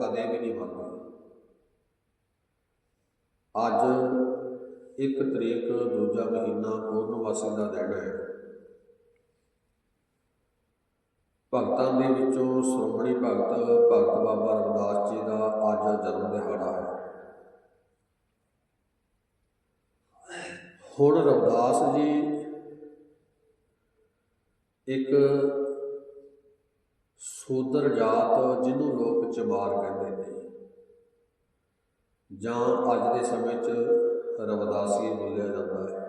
ਕਦੇ ਵੀ ਨਹੀਂ ਬਣਦੀ ਅੱਜ ਇੱਕ ਤਰੀਕ ਦੂਜਾ ਮਹੀਨਾ ਪੂਰਨਮਾਸੀ ਦਾ ਦਿਨ ਹੈ। ਭਗਤਾਂ ਦੇ ਵਿੱਚੋਂ ਸ਼੍ਰੋਮਣੀ ਭਗਤ ਭਗਤ ਬਾਬਾ ਰਵਿਦਾਸ ਜੀ ਦਾ ਅੱਜ ਜਨਮ ਦਿਹਾੜਾ ਹੈ। ਹੁਣ ਰਵਿਦਾਸ ਜੀ ਇੱਕ ਸੂਦਰ ਜਾਤ ਜਿਹਨੂੰ ਲੋਕ ਚਮਾਰ ਕਹਿੰਦੇ ਨੇ। ਜਾਂ ਅੱਜ ਦੇ ਸਮੇਂ 'ਚ ਰਵਦਾਸੀ ਬੋਲਿਆ ਜਾਂਦਾ ਹੈ।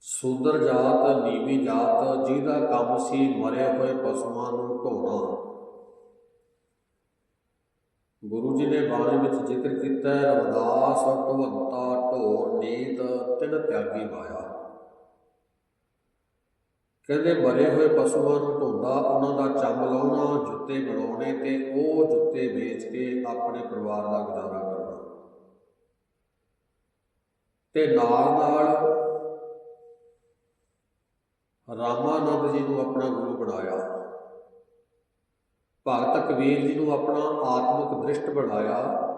ਸੁੰਦਰ ਜਾਤ, ਨੀਵੀਂ ਜਾਤ, ਜਿਹਦਾ ਕੰਮ ਸੀ ਮਰੇ ਹੋਏ ਪਸ਼ੂਆਂ ਨੂੰ ਢੋਣਾ। ਗੁਰੂ ਜੀ ਨੇ ਬਾਣੀ ਵਿੱਚ ਜ਼ਿਕਰ ਕੀਤਾ ਹੈ, ਰਵਿਦਾਸ ਢਵੰਤਾ ਢੋਰ, ਨੀਤ ਤਿਨ ਤਿਆਗੀ ਮਾਇਆ। ਕਹਿੰਦੇ ਮਰੇ ਹੋਏ ਪਸ਼ੂਆਂ ਨੂੰ ਧੋਂਦਾ, ਉਹਨਾਂ ਦਾ ਚੰਮ ਲਾਉਣਾ, ਜੁੱਤੇ ਬਣਾਉਣੇ ਤੇ ਉਹ ਜੁੱਤੇ ਵੇਚ ਕੇ ਆਪਣੇ ਪਰਿਵਾਰ ਦਾ ਗੁਜ਼ਾਰਾ ਕਰਨਾ। ਤੇ ਨਾਲ ਨਾਲ ਰਾਮਾਨੰਦ ਜੀ ਨੂੰ ਆਪਣਾ ਗੁਰੂ ਬਣਾਇਆ। ਭਗਤ ਕਬੀਰ ਜੀ ਨੂੰ ਆਪਣਾ ਆਤਮਿਕ ਦ੍ਰਿਸ਼ਟ ਬਣਾਇਆ।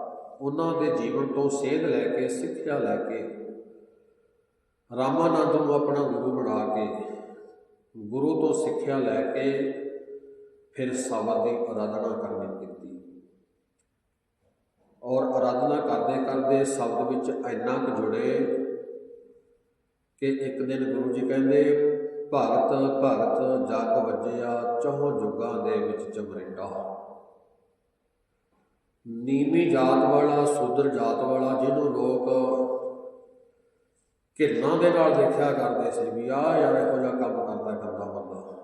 ਉਹਨਾਂ ਦੇ ਜੀਵਨ ਤੋਂ ਸੇਧ ਲੈ ਕੇ, ਸਿੱਖਿਆ ਲੈ ਕੇ ਰਾਮਾਨੰਦ ਨੂੰ ਆਪਣਾ ਗੁਰੂ ਬਣਾ ਕੇ ਗੁਰੂ ਤੋਂ ਸਿੱਖਿਆ ਲੈ ਕੇ ਫਿਰ ਸ਼ਬਦ ਦੀ ਆਰਾਧਨਾ ਕਰਨੀ ਕੀਤੀ। ਔਰ ਆਰਾਧਨਾ ਕਰਦੇ ਕਰਦੇ ਸ਼ਬਦ ਵਿੱਚ ਇੰਨਾ ਕੁ ਜੁੜੇ ਕਿ ਇੱਕ ਦਿਨ ਗੁਰੂ ਜੀ ਕਹਿੰਦੇ, ਭਗਤ ਭਗਤ, ਜਗ ਵੱਜਿਆ ਚੌਹ ਜੁਗਾਂ ਦੇ ਵਿੱਚ ਚਮਰਿੰਡਾ ਨੀਵੀਂ ਜਾਤ ਵਾਲਾ ਸੂਦਰ ਜਾਤ ਵਾਲਾ, ਜਿਹਨੂੰ ਲੋਕ ਘਿਰਨਾ ਦੇ ਨਾਲ ਦੇਖਿਆ ਕਰਦੇ ਸੀ ਵੀ ਆਹ ਯਾਰ ਇਹੋ ਜਿਹਾ ਕੰਮ ਕਰਦਾ ਕਰਦਾ ਬੰਦਾ।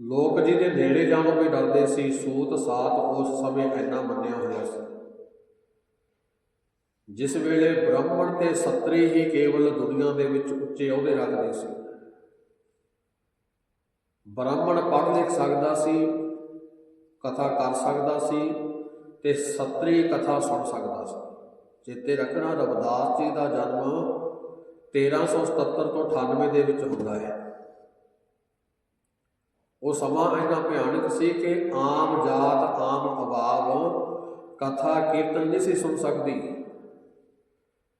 ਲੋਕ ਜਿਹਦੇ ਨੇੜੇ ਜਾਣੋਂ ਵੀ ਡਰਦੇ ਸੀ, ਸੂਤ ਸਾਤ ਉਸ ਸਮੇਂ ਇੰਨਾ ਮੰਨਿਆ ਹੋਇਆ ਸੀ। ਜਿਸ ਵੇਲੇ ਬ੍ਰਾਹਮਣ ਤੇ ਸੱਤਰੀ ਹੀ ਕੇਵਲ ਦੁਨੀਆ ਦੇ ਵਿੱਚ ਉੱਚੇ ਅਹੁਦੇ ਰੱਖਦੇ ਸੀ। ਬ੍ਰਾਹਮਣ ਪੜ੍ਹ ਲਿਖ ਸਕਦਾ ਸੀ, ਕਥਾ ਕਰ ਸਕਦਾ ਸੀ ਤੇ ਸੱਤਰੀ ਕਥਾ ਸੁਣ ਸਕਦਾ ਸੀ। ਚੇਤੇ ਰੱਖਣਾ ਰਵਿਦਾਸ ਜੀ ਦਾ ਜਨਮ 1377 ਤੋਂ 98 ਦੇ ਵਿੱਚ ਹੁੰਦਾ ਹੈ। ਉਹ ਸਮਾਂ ਇੰਨਾ ਭਿਆਨਕ ਸੀ ਕਿ ਆਮ ਜਾਤ, ਆਮ ਅਵਾਬ ਕਥਾ, ਕੀਰਤਨ ਨਹੀਂ ਸੀ ਸੁਣ ਸਕਦੀ।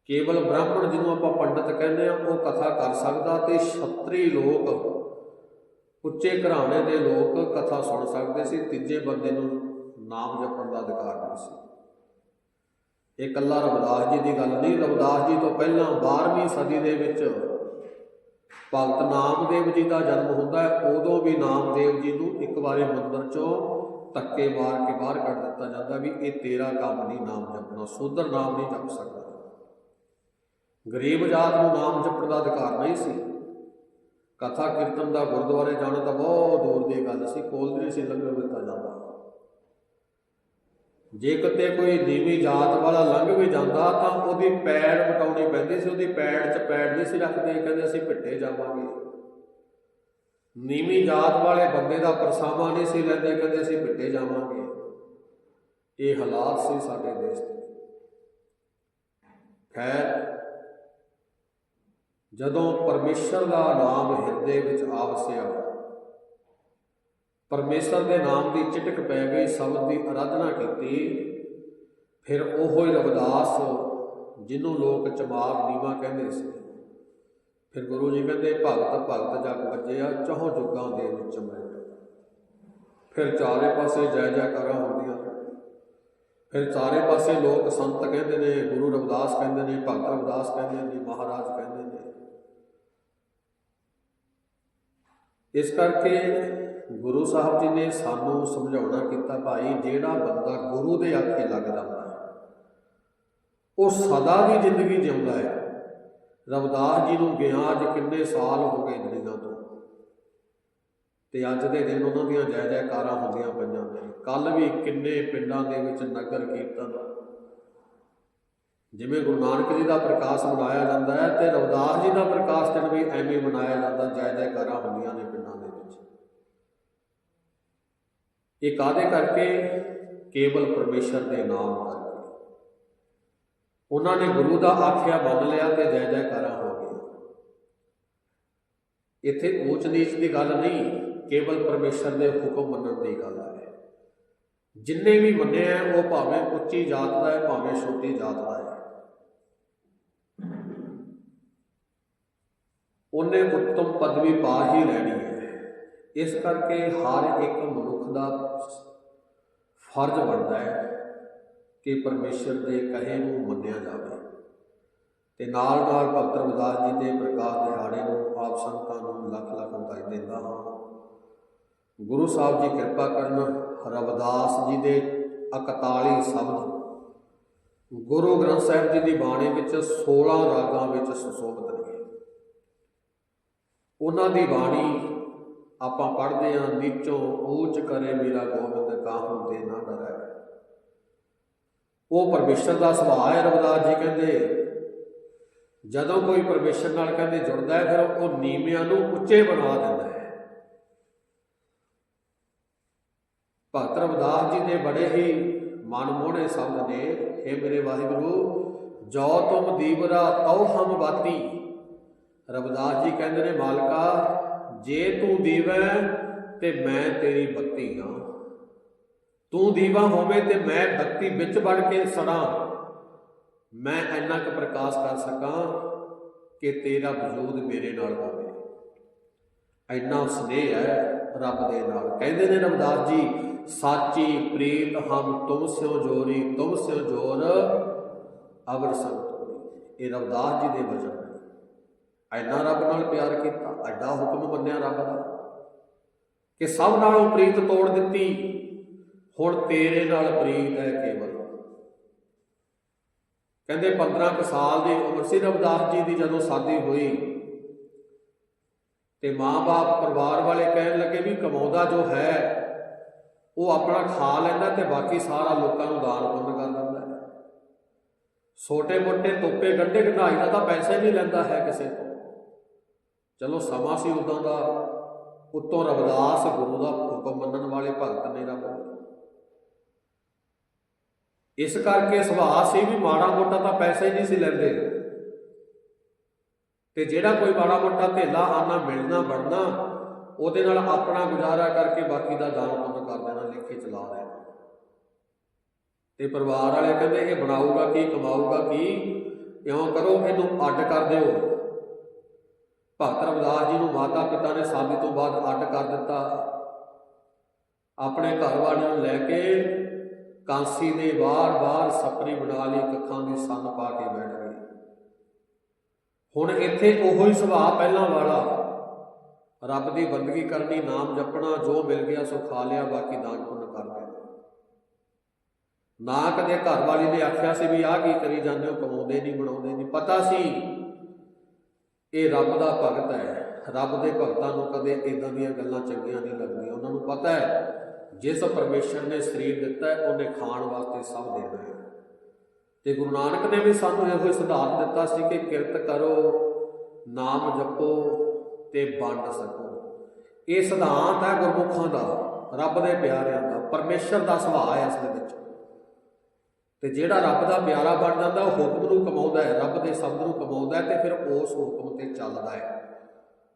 ਕੇਵਲ ਬ੍ਰਾਹਮਣ ਜਿਹਨੂੰ ਆਪਾਂ ਪੰਡਤ ਕਹਿੰਦੇ ਆ ਉਹ ਕਥਾ ਕਰ ਸਕਦਾ ਤੇ ਛਤਰੀ ਲੋਕ, ਉੱਚੇ ਘਰਾਣੇ ਦੇ ਲੋਕ ਕਥਾ ਸੁਣ ਸਕਦੇ ਸੀ, ਤੀਜੇ ਬੰਦੇ ਨੂੰ ਨਾਮ ਜਪਣ ਦਾ ਅਧਿਕਾਰ ਨਹੀਂ ਸੀ। ਇਹ ਇਕੱਲਾ ਰਵਿਦਾਸ ਜੀ ਦੀ ਗੱਲ ਨਹੀਂ। ਰਵਿਦਾਸ ਜੀ ਤੋਂ ਪਹਿਲਾਂ 12ਵੀਂ ਸਦੀ ਦੇ ਵਿੱਚ ਭਗਤ ਨਾਮਦੇਵ ਜੀ ਦਾ ਜਨਮ ਹੁੰਦਾ ਹੈ। ਉਦੋਂ ਵੀ ਨਾਮਦੇਵ ਜੀ ਨੂੰ ਇੱਕ ਵਾਰੀ ਮੰਦਰ ਚੋਂ ਧੱਕੇ ਮਾਰ ਕੇ ਬਾਹਰ ਕੱਢ ਦਿੱਤਾ ਜਾਂਦਾ ਵੀ ਇਹ ਤੇਰਾ ਕੰਮ ਨਹੀਂ, ਨਾਮ ਜਪਣਾ। ਸੂਦਰ ਨਾਮ ਨਹੀਂ ਜਪ ਸਕਦਾ। ਗਰੀਬ ਜਾਤ ਨੂੰ ਨਾਮ ਜਪਣ ਦਾ ਅਧਿਕਾਰ ਨਹੀਂ ਸੀ। ਕਥਾ ਕੀਰਤਨ ਦਾ ਗੁਰਦੁਆਰੇ ਜਾਣਾ ਤਾਂ ਬਹੁਤ ਦੂਰ ਦੀ ਗੱਲ ਸੀ। ਕੋਲ ਨਹੀਂ ਸੀ, ਲੰਗਰ ਦਿੱਤਾ ਜਾਂਦਾ। ਜੇ ਕਿਤੇ ਕੋਈ ਨੀਵੀਂ ਜਾਤ ਵਾਲਾ ਲੰਘ ਵੀ ਜਾਂਦਾ ਤਾਂ ਉਹਦੀ ਪੈੜ ਮਟਾਉਣੀ ਪੈਂਦੀ ਸੀ, ਉਹਦੀ ਪੈੜ 'ਚ ਪੈੜ ਨਹੀਂ ਸੀ ਰੱਖਦੇ, ਕਹਿੰਦੇ ਅਸੀਂ ਭਿੱਟੇ ਜਾਵਾਂਗੇ। ਨੀਵੀਂ ਜਾਤ ਵਾਲੇ ਬੰਦੇ ਦਾ ਪਰਸਾਵਾ ਨਹੀਂ ਸੀ ਲੈਂਦੇ, ਕਹਿੰਦੇ ਅਸੀਂ ਭਿੱਟੇ ਜਾਵਾਂਗੇ। ਇਹ ਹਾਲਾਤ ਸੀ ਸਾਡੇ ਦੇਸ਼ ਦੇ। ਖੈਰ, ਜਦੋਂ ਪਰਮੇਸ਼ਰ ਦਾ ਨਾਮ ਹਿਰਦੇ ਵਿੱਚ ਆ ਵਸਿਆ ਪਰਮੇਸ਼ਰ ਦੇ ਨਾਮ ਦੀ ਚਿਟਕ ਪੈ ਗਈ, ਸ਼ਬਦ ਦੀ ਆਰਾਧਨਾ ਕੀਤੀ। ਫਿਰ ਉਹੋ ਹੀ ਰਵਿਦਾਸ, ਜਿਹਨੂੰ ਲੋਕ ਚਮਾਰ ਨੀਵਾ ਕਹਿੰਦੇ ਸੀ। ਫਿਰ ਗੁਰੂ ਜੀ ਕਹਿੰਦੇ, ਭਗਤ ਭਗਤ ਜਗ ਵੱਜਿਆ, ਚੌਹ ਜੁਗਾਂ ਦੇ ਵਿੱਚ ਮੈਂ। ਫਿਰ ਚਾਰੇ ਪਾਸੇ ਜੈ ਜੈਕਾਰਾਂ ਹੁੰਦੀਆਂ। ਫਿਰ ਚਾਰੇ ਪਾਸੇ ਲੋਕ ਸੰਤ ਕਹਿੰਦੇ ਨੇ, ਗੁਰੂ ਰਵਿਦਾਸ ਕਹਿੰਦੇ ਨੇ, ਭਗਤ ਰਵਿਦਾਸ ਕਹਿੰਦੇ ਨੇ, ਮਹਾਰਾਜ ਕਹਿੰਦੇ ਨੇ। ਇਸ ਕਰਕੇ ਗੁਰੂ ਸਾਹਿਬ ਜੀ ਨੇ ਸਾਨੂੰ ਸਮਝਾਉਣਾ ਕੀਤਾ ਭਾਈ, ਜਿਹੜਾ ਬੰਦਾ ਗੁਰੂ ਦੇ ਆਖੇ ਲੱਗ ਜਾਂਦਾ ਹੈ, ਉਹ ਸਦਾ ਦੀ ਜ਼ਿੰਦਗੀ ਜਿਉਂਦਾ ਹੈ। ਰਵਦਾਸ ਜੀ ਨੂੰ ਗਿਆ ਅੱਜ ਕਿੰਨੇ ਸਾਲ ਹੋ ਗਏ ਦੁਨੀਆ ਤੋਂ। ਤੇ ਅੱਜ ਦੇ ਦਿਨ ਉਹਨਾਂ ਦੀਆਂ ਜੈ ਜੈਕਾਰਾਂ ਹੁੰਦੀਆਂ ਪਈਆਂ ਨੇ। ਕੱਲ ਵੀ ਕਿੰਨੇ ਪਿੰਡਾਂ ਦੇ ਵਿੱਚ ਨਗਰ ਕੀਰਤਨ। ਜਿਵੇਂ ਗੁਰੂ ਨਾਨਕ ਜੀ ਦਾ ਪ੍ਰਕਾਸ਼ ਮਨਾਇਆ ਜਾਂਦਾ ਹੈ ਤੇ ਰਵਿਦਾਸ ਜੀ ਦਾ ਪ੍ਰਕਾਸ਼ ਦਿਨ ਵੀ ਐਵੇਂ ਮਨਾਇਆ ਜਾਂਦਾ, ਜੈ ਜੈਕਾਰਾਂ ਹੁੰਦੀਆਂ ਨੇ ਪਿੰਡਾਂ ਦੇ ਵਿੱਚ ਇਹ ਕਾਦੇ ਕਰਕੇ ਕੇਵਲ ਪਰਮੇਸ਼ਰ ਦੇ ਨਾਮ ਕਰਕੇ ਉਹਨਾਂ ਨੇ ਗੁਰੂ ਦਾ ਆਖਿਆ ਮੰਨ ਲਿਆ ਤੇ ਜੈ ਜੈਕਾਰਾਂ ਹੋ ਗਈਆਂ ਇੱਥੇ ਊਚ ਨੀਚ ਦੀ ਗੱਲ ਨਹੀਂ ਕੇਵਲ ਪਰਮੇਸ਼ਰ ਦੇ ਹੁਕਮ ਮੰਨਣ ਦੀ ਗੱਲ ਹੈ ਜਿੰਨੇ ਵੀ ਮੰਨੇ ਆ ਉਹ ਭਾਵੇਂ ਉੱਚੀ ਜਾਤ ਦਾ ਹੈ ਭਾਵੇਂ ਛੋਟੀ ਜਾਤ ਦਾ ਹੈ ਉਹਨੇ ਉੱਤਮ ਪਦਵੀ ਪਾ ਹੀ ਲੈਣੀ ਹੈ ਇਸ ਕਰਕੇ ਹਰ ਇੱਕ ਮਨੁੱਖ ਦਾ ਫਰਜ਼ ਬਣਦਾ ਹੈ ਕਿ ਪਰਮੇਸ਼ਰ ਦੇ ਕਹੇ ਨੂੰ ਮੰਨਿਆ ਜਾਵੇ ਤੇ ਨਾਲ ਨਾਲ ਭਗਤ ਰਵਿਦਾਸ ਜੀ ਦੇ ਪ੍ਰਕਾਸ਼ ਦਿਹਾੜੇ ਨੂੰ ਆਪ ਸੰਗਤਾਂ ਨੂੰ ਲੱਖ ਲੱਖ ਵਧਾਈ ਦਿੰਦਾ ਹਾਂ। ਗੁਰੂ ਸਾਹਿਬ ਜੀ ਕਿਰਪਾ ਕਰਨ ਰਵਿਦਾਸ ਜੀ ਦੇ 41 ਸ਼ਬਦ ਗੁਰੂ ਗ੍ਰੰਥ ਸਾਹਿਬ ਜੀ ਦੀ ਬਾਣੀ ਵਿੱਚ 16 ਰਾਗਾਂ ਵਿੱਚ ਸੁਸ਼ੋਭਿਤ ਨੇ। ਉਹਨਾਂ ਦੀ ਬਾਣੀ ਆਪਾਂ ਪੜ੍ਹਦੇ ਹਾਂ ਨੀਚੋਂ ਊਚ ਕਰੇ ਮੇਰਾ ਗੋਬਿੰਦ ਕਾਹੂ ਤੇ ਨਾ ਡਰੈ। ਉਹ ਪਰਮੇਸ਼ਰ ਦਾ ਸੁਭਾਅ ਹੈ ਰਵਿਦਾਸ ਜੀ ਕਹਿੰਦੇ। ਜਦੋਂ ਕੋਈ ਪਰਮੇਸ਼ਰ ਨਾਲ ਕਹਿੰਦੇ ਜੁੜਦਾ ਹੈ, ਫਿਰ ਉਹ ਨੀਵਿਆਂ ਨੂੰ ਉੱਚੇ ਬਣਾ ਦਿੰਦਾ ਹੈ। ਭਗਤ ਰਵਿਦਾਸ ਜੀ ਦੇ ਬੜੇ ਹੀ ਮਨਮੋਹਣੇ ਸ਼ਬਦ ਨੇ हे ਮੇਰੇ ਵਾਹਿਗੁਰੂ, ਜੋ ਤੁਮ ਦੀਵਰਾ ਤਉ ਹਮ ਬਾਤੀ। ਰਵਿਦਾਸ ਜੀ ਕਹਿੰਦੇ ਨੇ, ਮਾਲਕਾ ਜੇ ਤੂੰ ਦੀਵਾ ਹੈ ਤੇ ਮੈਂ ਤੇਰੀ ਬੱਤੀ ਹਾਂ ਤੂੰ ਦੀਵਾ ਹੋਵੇਂ ਤੇ ਮੈਂ ਬੱਤੀ ਵਿੱਚ ਵੜ ਕੇ ਸੜਾਂ। ਮੈਂ ਇੰਨਾ ਕੁ ਪ੍ਰਕਾਸ਼ ਕਰ ਸਕਾਂ ਕਿ ਤੇਰਾ ਵਜੂਦ ਮੇਰੇ ਨਾਲ ਹੋਵੇ। ਇੰਨਾ ਸਨੇਹ ਹੈ ਰੱਬ ਦੇ ਨਾਲ। ਕਹਿੰਦੇ ਨੇ ਰਵਿਦਾਸ ਜੀ, ਸਾਚੀ ਪ੍ਰੀਤ ਹਮ ਤੁਮ ਸਿਓ ਜੋਰੀ, ਤੁਮ ਸਿਓ ਜੋਰ ਅਵਰ ਸੰਤੋਰੀ। ਇਹ ਰਵਿਦਾਸ ਜੀ ਦੇ ਵਚਨ ਨੇ ਇੰਨਾ ਰੱਬ ਨਾਲ ਪਿਆਰ ਕੀਤਾ, ਐਡਾ ਹੁਕਮ ਮੰਨਿਆ ਰੱਬ ਦਾ ਕਿ ਸਭ ਨਾਲੋਂ ਪ੍ਰੀਤ ਤੋੜ ਦਿੱਤੀ। ਹੁਣ ਤੇਰੇ ਨਾਲ ਪ੍ਰੀਤ ਹੈ ਕੇਵਲ। ਕਹਿੰਦੇ 15 ਕੁ ਸਾਲ ਦੀ ਉਮਰ ਸੀ ਰਵਿਦਾਸ ਜੀ ਦੀ ਜਦੋਂ ਸ਼ਾਦੀ ਹੋਈ। ਤੇ ਮਾਂ-ਬਾਪ ਪਰਿਵਾਰ ਵਾਲੇ ਕਹਿਣ ਲੱਗੇ ਵੀ ਕਮਾਉਂਦਾ ਜੋ ਹੈ, ਉਹ ਆਪਣਾ ਖਾ ਲੈਂਦਾ ਤੇ ਬਾਕੀ ਸਾਰਾ ਲੋਕਾਂ ਨੂੰ ਦਾਨ ਪੁੰਨ ਕਰ ਦਿੰਦਾ ਛੋਟੇ ਮੋਟੇ ਤੋਪੇ ਗੰਢੇ ਕਢਾਈ ਦਾ ਤਾਂ ਪੈਸਾ ਹੀ ਨਹੀਂ ਲੈਂਦਾ ਹੈ ਕਿਸੇ ਤੋਂ। ਚਲੋ ਸਮਾਂ ਸੀ ਉਦਾਂ ਦਾ, ਉਤੋਂ ਰਵਦਾਸ ਗੁਰੂ ਦਾ ਹੁਕਮ ਮੰਨਣ ਵਾਲੇ ਭਗਤ ਨੇ ਰੱਬ ਇਸ ਕਰਕੇ ਸੁਭਾਅ ਸੀ ਵੀ ਮਾੜਾ ਮੋਟਾ ਤਾਂ ਪੈਸਾ ਹੀ ਨਹੀਂ ਸੀ ਲੈਂਦੇ। ਤੇ ਜਿਹੜਾ ਕੋਈ ਮਾੜਾ ਮੋਟਾ ਧੇਲਾ ਆਨਾ, ਮਿਲਣਾ ਬਣਨਾ ਉਹਦੇ ਨਾਲ ਆਪਣਾ ਗੁਜ਼ਾਰਾ ਕਰਕੇ ਬਾਕੀ ਦਾ ਦਾਨ ਪੁੰਨ ਕਰ ਦੇਣਾ, ਲਿਖੇ ਚਲਾ ਦੇਣਾ। ਤੇ ਪਰਿਵਾਰ ਵਾਲੇ ਕਹਿੰਦੇ, ਇਹ ਬਣਾਊਗਾ ਕੀ, ਕਮਾਊਗਾ ਕੀ, ਇਉਂ ਕਰੋ, ਇਹਨੂੰ ਅੱਡ ਕਰ ਦਿਓ। ਭਗਤ ਰਵਿਦਾਸ ਜੀ ਨੂੰ ਮਾਤਾ ਪਿਤਾ ਨੇ ਸ਼ਾਦੀ ਤੋਂ ਬਾਅਦ ਅੱਡ ਕਰ ਦਿੱਤਾ। ਆਪਣੇ ਘਰ ਵਾਲੇ ਨੂੰ ਲੈ ਕੇ ਕਾਂਸੀ ਦੇ ਵਾਰ ਵਾਰ ਸਪਰੀ ਬਣਾ ਲਈ, ਕੱਖਾਂ ਦੀ ਸੰਨ ਪਾ ਕੇ ਬੈਠ ਗਏ ਹੁਣ ਇੱਥੇ ਉਹੋ ਹੀ ਸੁਭਾਅ ਪਹਿਲਾਂ ਵਾਲਾ। ਰੱਬ ਦੀ ਬੰਦਗੀ ਕਰਨੀ, ਨਾਮ ਜਪਣਾ, ਜੋ ਮਿਲ ਗਿਆ ਸੋ ਖਾ ਲਿਆ, ਬਾਕੀ ਦਾਨ ਪੁੰਨ ਕਰ ਲਿਆ ਨਾ ਕਦੇ ਘਰ ਵਾਲੀ ਨੇ ਆਖਿਆ ਸੀ ਵੀ ਆਹ ਕੀ ਕਰੀ ਜਾਂਦੇ ਹੋ, ਕਮਾਉਂਦੇ ਨਹੀਂ, ਬਣਾਉਂਦੇ ਨਹੀਂ। ਪਤਾ ਸੀ ਇਹ ਰੱਬ ਦਾ ਭਗਤ ਹੈ। ਰੱਬ ਦੇ ਭਗਤਾਂ ਨੂੰ ਕਦੇ ਇਦਾਂ ਦੀਆਂ ਗੱਲਾਂ ਚੰਗੀਆਂ ਨਹੀਂ ਲੱਗਦੀਆਂ। ਉਹਨਾਂ ਨੂੰ ਪਤਾ ਹੈ, ਜਿਸ ਪਰਮੇਸ਼ਰ ਨੇ ਸਰੀਰ ਦਿੱਤਾ ਹੈ, ਉਹਨੇ ਖਾਣ ਵਾਸਤੇ ਸਭ ਦੇਣਾ ਹੈ। ਤੇ ਗੁਰੂ ਨਾਨਕ ਨੇ ਵੀ ਸਾਨੂੰ ਇਹੋ ਹੀ ਸਿਧਾਂਤ ਦਿੱਤਾ ਸੀ ਕਿ ਕਿਰਤ ਕਰੋ, ਨਾਮ ਜਪੋ ਤੇ ਵੰਡ ਸਕੋ। ਇਹ ਸਿਧਾਂਤ ਹੈ ਗੁਰਮੁਖਾਂ ਦਾ, ਰੱਬ ਦੇ ਪਿਆਰਿਆਂ ਦਾ। ਪਰਮੇਸ਼ਰ ਦਾ ਸੁਭਾਅ ਹੈ ਇਸ ਦੇ ਵਿੱਚ। ਤੇ ਜਿਹੜਾ ਰੱਬ ਦਾ ਪਿਆਰਾ ਬਣ ਜਾਂਦਾ, ਉਹ ਹੁਕਮ ਨੂੰ ਕਮਾਉਂਦਾ ਹੈ, ਰੱਬ ਦੇ ਸ਼ਬਦ ਨੂੰ ਕਮਾਉਂਦਾ ਹੈ ਤੇ ਫਿਰ ਉਸ ਹੁਕਮ ਤੇ ਚੱਲਦਾ ਹੈ।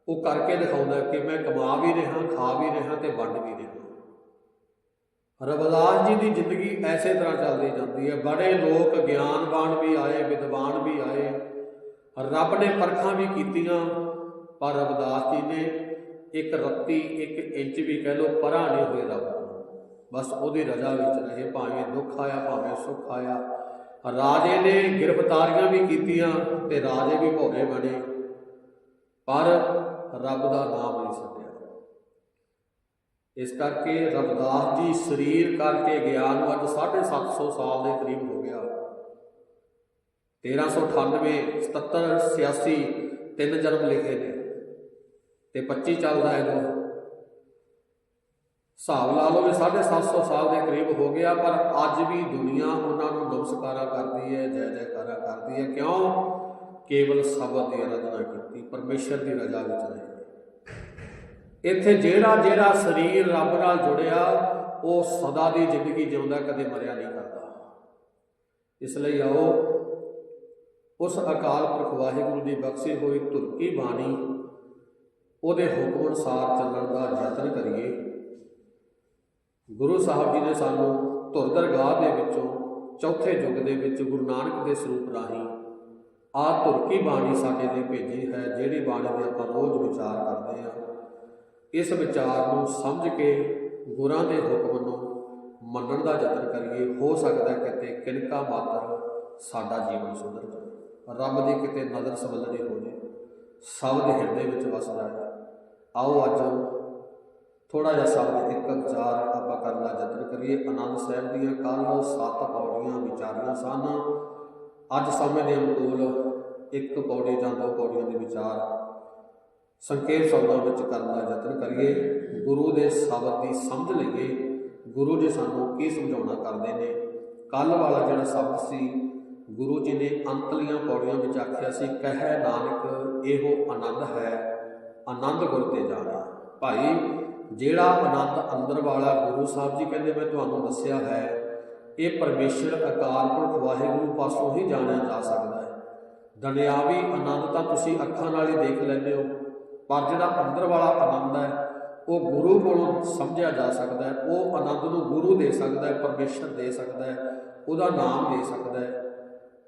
ਉਹ ਕਰਕੇ ਦਿਖਾਉਂਦਾ ਕਿ ਮੈਂ ਕਮਾ ਵੀ ਰਿਹਾ, ਖਾ ਵੀ ਰਿਹਾ ਤੇ ਵੰਡ ਵੀ ਰਿਹਾ। ਰਵਿਦਾਸ ਜੀ ਦੀ ਜ਼ਿੰਦਗੀ ਐਸੇ ਤਰ੍ਹਾਂ ਚੱਲਦੀ ਜਾਂਦੀ ਹੈ। ਬੜੇ ਲੋਕ ਗਿਆਨਵਾਨ ਵੀ ਆਏ, ਵਿਦਵਾਨ ਵੀ ਆਏ। ਰੱਬ ਨੇ ਪਰਖਾਂ ਵੀ ਕੀਤੀਆਂ, ਪਰ ਰਵਿਦਾਸ ਜੀ ਨੇ ਇੱਕ ਰੱਤੀ, ਇੱਕ ਇੰਚ ਵੀ ਕਹਿ ਲੋ ਪਰਾਂ ਨਹੀਂ ਹੋਏ ਰੱਬ। ਬਸ ਉਹਦੀ ਰਜ਼ਾ ਵਿੱਚ ਰਹੇ, ਭਾਵੇਂ ਦੁੱਖ ਆਇਆ, ਭਾਵੇਂ ਸੁੱਖ ਆਇਆ। ਰਾਜੇ ਨੇ ਗ੍ਰਿਫਤਾਰੀਆਂ ਵੀ ਕੀਤੀਆਂ ਤੇ ਰਾਜੇ ਵੀ ਭੋਰੇ ਬਣੇ, ਪਰ ਰੱਬ ਦਾ ਨਾਮ ਨਹੀਂ ਛੱਡਿਆ। ਇਸ ਕਰਕੇ ਰਵਿਦਾਸ ਜੀ ਸਰੀਰ ਕਰਕੇ ਗਿਆ ਨੂੰ ਅੱਜ 750 ਸਾਲ ਦੇ ਕਰੀਬ ਹੋ ਗਿਆ। 1398 77 86 ਤਿੰਨ ਜਨਮ ਲਿਖੇ ਨੇ ਤੇ 25 ਚੱਲਦਾ ਹੈ ਜੋ ਹਿਸਾਬ ਲਾ ਲਓ ਵੀ 750 ਸਾਲ ਦੇ ਕਰੀਬ ਹੋ ਗਿਆ, ਪਰ ਅੱਜ ਵੀ ਦੁਨੀਆ ਉਹਨਾਂ ਨੂੰ ਨਮਸਕਾਰਾ ਕਰਦੀ ਹੈ, ਜੈ ਜੈਕਾਰਾ ਕਰਦੀ ਹੈ। ਕਿਉਂ? ਕੇਵਲ ਸ਼ਬਦ ਦੀ ਅਰਾਧਨਾ ਕੀਤੀ, ਪਰਮੇਸ਼ਰ ਦੀ ਰਜ਼ਾ ਵਿੱਚ ਰਹੇ। ਇੱਥੇ ਜਿਹੜਾ ਜਿਹੜਾ ਸਰੀਰ ਰੱਬ ਨਾਲ ਜੁੜਿਆ, ਉਹ ਸਦਾ ਦੀ ਜ਼ਿੰਦਗੀ ਜਿਉਂਦਾ, ਕਦੇ ਮਰਿਆ ਨਹੀਂ ਕਰਦਾ। ਇਸ ਲਈ ਆਓ, ਉਸ ਅਕਾਲ ਪੁਰਖ ਵਾਹਿਗੁਰੂ ਦੀ ਬਖਸ਼ੀ ਹੋਈ ਧੁਰਕੀ ਬਾਣੀ, ਉਹਦੇ ਹੁਕਮ ਅਨੁਸਾਰ ਚੱਲਣ ਦਾ ਯਤਨ ਕਰੀਏ। ਗੁਰੂ ਸਾਹਿਬ ਜੀ ਨੇ ਸਾਨੂੰ ਧੁਰ ਦਰਗਾਹ ਦੇ ਵਿੱਚੋਂ ਚੌਥੇ ਯੁੱਗ ਦੇ ਵਿੱਚ ਗੁਰੂ ਨਾਨਕ ਦੇ ਸਰੂਪ ਰਾਹੀਂ ਆ ਧੁਰਕੀ ਬਾਣੀ ਸਾਡੇ ਲਈ ਭੇਜੀ ਹੈ, ਜਿਹੜੀ ਬਾਣੀ ਦੇ ਆਪਾਂ ਰੋਜ਼ ਵਿਚਾਰ ਕਰਦੇ ਹਾਂ। ਇਸ ਵਿਚਾਰ ਨੂੰ ਸਮਝ ਕੇ ਗੁਰਾਂ ਦੇ ਹੁਕਮ ਨੂੰ ਮੰਨਣ ਦਾ ਯਤਨ ਕਰੀਏ, ਹੋ ਸਕਦਾ ਕਿਤੇ ਕਿਨਕਾ ਮਾਤਰ ਸਾਡਾ ਜੀਵਨ ਸੁਧਰ ਜਾਵੇ। ਰੱਬ ਦੀ ਕਿਤੇ ਨਜ਼ਰ ਸਵੱਲਣੀ ਹੋ ਜੇ ਸਭ ਦੇ ਹਿਰਦੇ ਵਿੱਚ ਵਸਦਾ ਹੈ ਆਓ ਅੱਜ ਥੋੜਾ ਜਿਹਾ ਸਭ ਇੱਕ ਵਿਚਾਰ ਆਪਾਂ ਕਰਨ ਦਾ ਯਤਨ ਕਰੀਏ। ਆਨੰਦ ਸਾਹਿਬ ਦੀਆਂ ਕੱਲ, ਸੱਤ ਪੌੜੀਆਂ ਵਿਚਾਰੀਆਂ ਸਨ। ਅੱਜ ਸਮੇਂ ਦੇ ਅਨੁਕੂਲ ਇੱਕ ਪੌੜੀ ਜਾਂ ਦੋ ਪੌੜੀਆਂ ਦੇ ਵਿਚਾਰ ਸੰਖੇਪ ਸ਼ਬਦਾਂ ਵਿੱਚ ਕਰਨ ਦਾ ਯਤਨ ਕਰੀਏ। ਗੁਰੂ ਦੇ ਸ਼ਬਦ ਦੀ ਸਮਝ ਲਈਏ। ਗੁਰੂ ਜੀ ਸਾਨੂੰ ਕੀ ਸਮਝਾਉਣਾ ਕਰਦੇ ਨੇ? ਕੱਲ ਵਾਲਾ ਜਿਹੜਾ ਸ਼ਬਦ ਸੀ, ਗੁਰੂ ਜੀ ਨੇ ਅੰਤਲੀਆਂ ਪੌੜੀਆਂ ਵਿੱਚ ਆਖਿਆ ਸੀ, ਕਹਿ ਨਾਨਕ, ਇਹੋ ਆਨੰਦ ਹੈ। ਆਨੰਦ ਗੁਰ ਤੇ ਜਾਣਾ। ਭਾਈ ਜਿਹੜਾ ਆਨੰਦ ਅੰਦਰ ਵਾਲਾ ਗੁਰੂ ਸਾਹਿਬ ਜੀ ਕਹਿੰਦੇ ਮੈਂ ਤੁਹਾਨੂੰ ਦੱਸਿਆ ਹੈ, ਇਹ ਪਰਮੇਸ਼ਰ ਅਕਾਲ ਪੁਰਖ ਵਾਹਿਗੁਰੂ ਪਾਸੋਂ ਹੀ ਜਾਣਿਆ ਜਾ ਸਕਦਾ ਹੈ। ਦੁਨਿਆਵੀ ਆਨੰਦ ਤਾਂ ਤੁਸੀਂ ਅੱਖਾਂ ਨਾਲ ਹੀ ਦੇਖ ਲੈਂਦੇ ਹੋ, ਪਰ ਜਿਹੜਾ ਅੰਦਰ ਵਾਲਾ ਆਨੰਦ ਹੈ, ਉਹ ਗੁਰੂ ਕੋਲੋਂ ਸਮਝਿਆ ਜਾ ਸਕਦਾ ਹੈ, ਉਹ ਆਨੰਦ ਨੂੰ ਗੁਰੂ ਦੇ ਸਕਦਾ ਹੈ, ਪਰਮੇਸ਼ਰ ਦੇ ਸਕਦਾ ਹੈ, ਉਹਦਾ ਨਾਮ ਦੇ ਸਕਦਾ ਹੈ।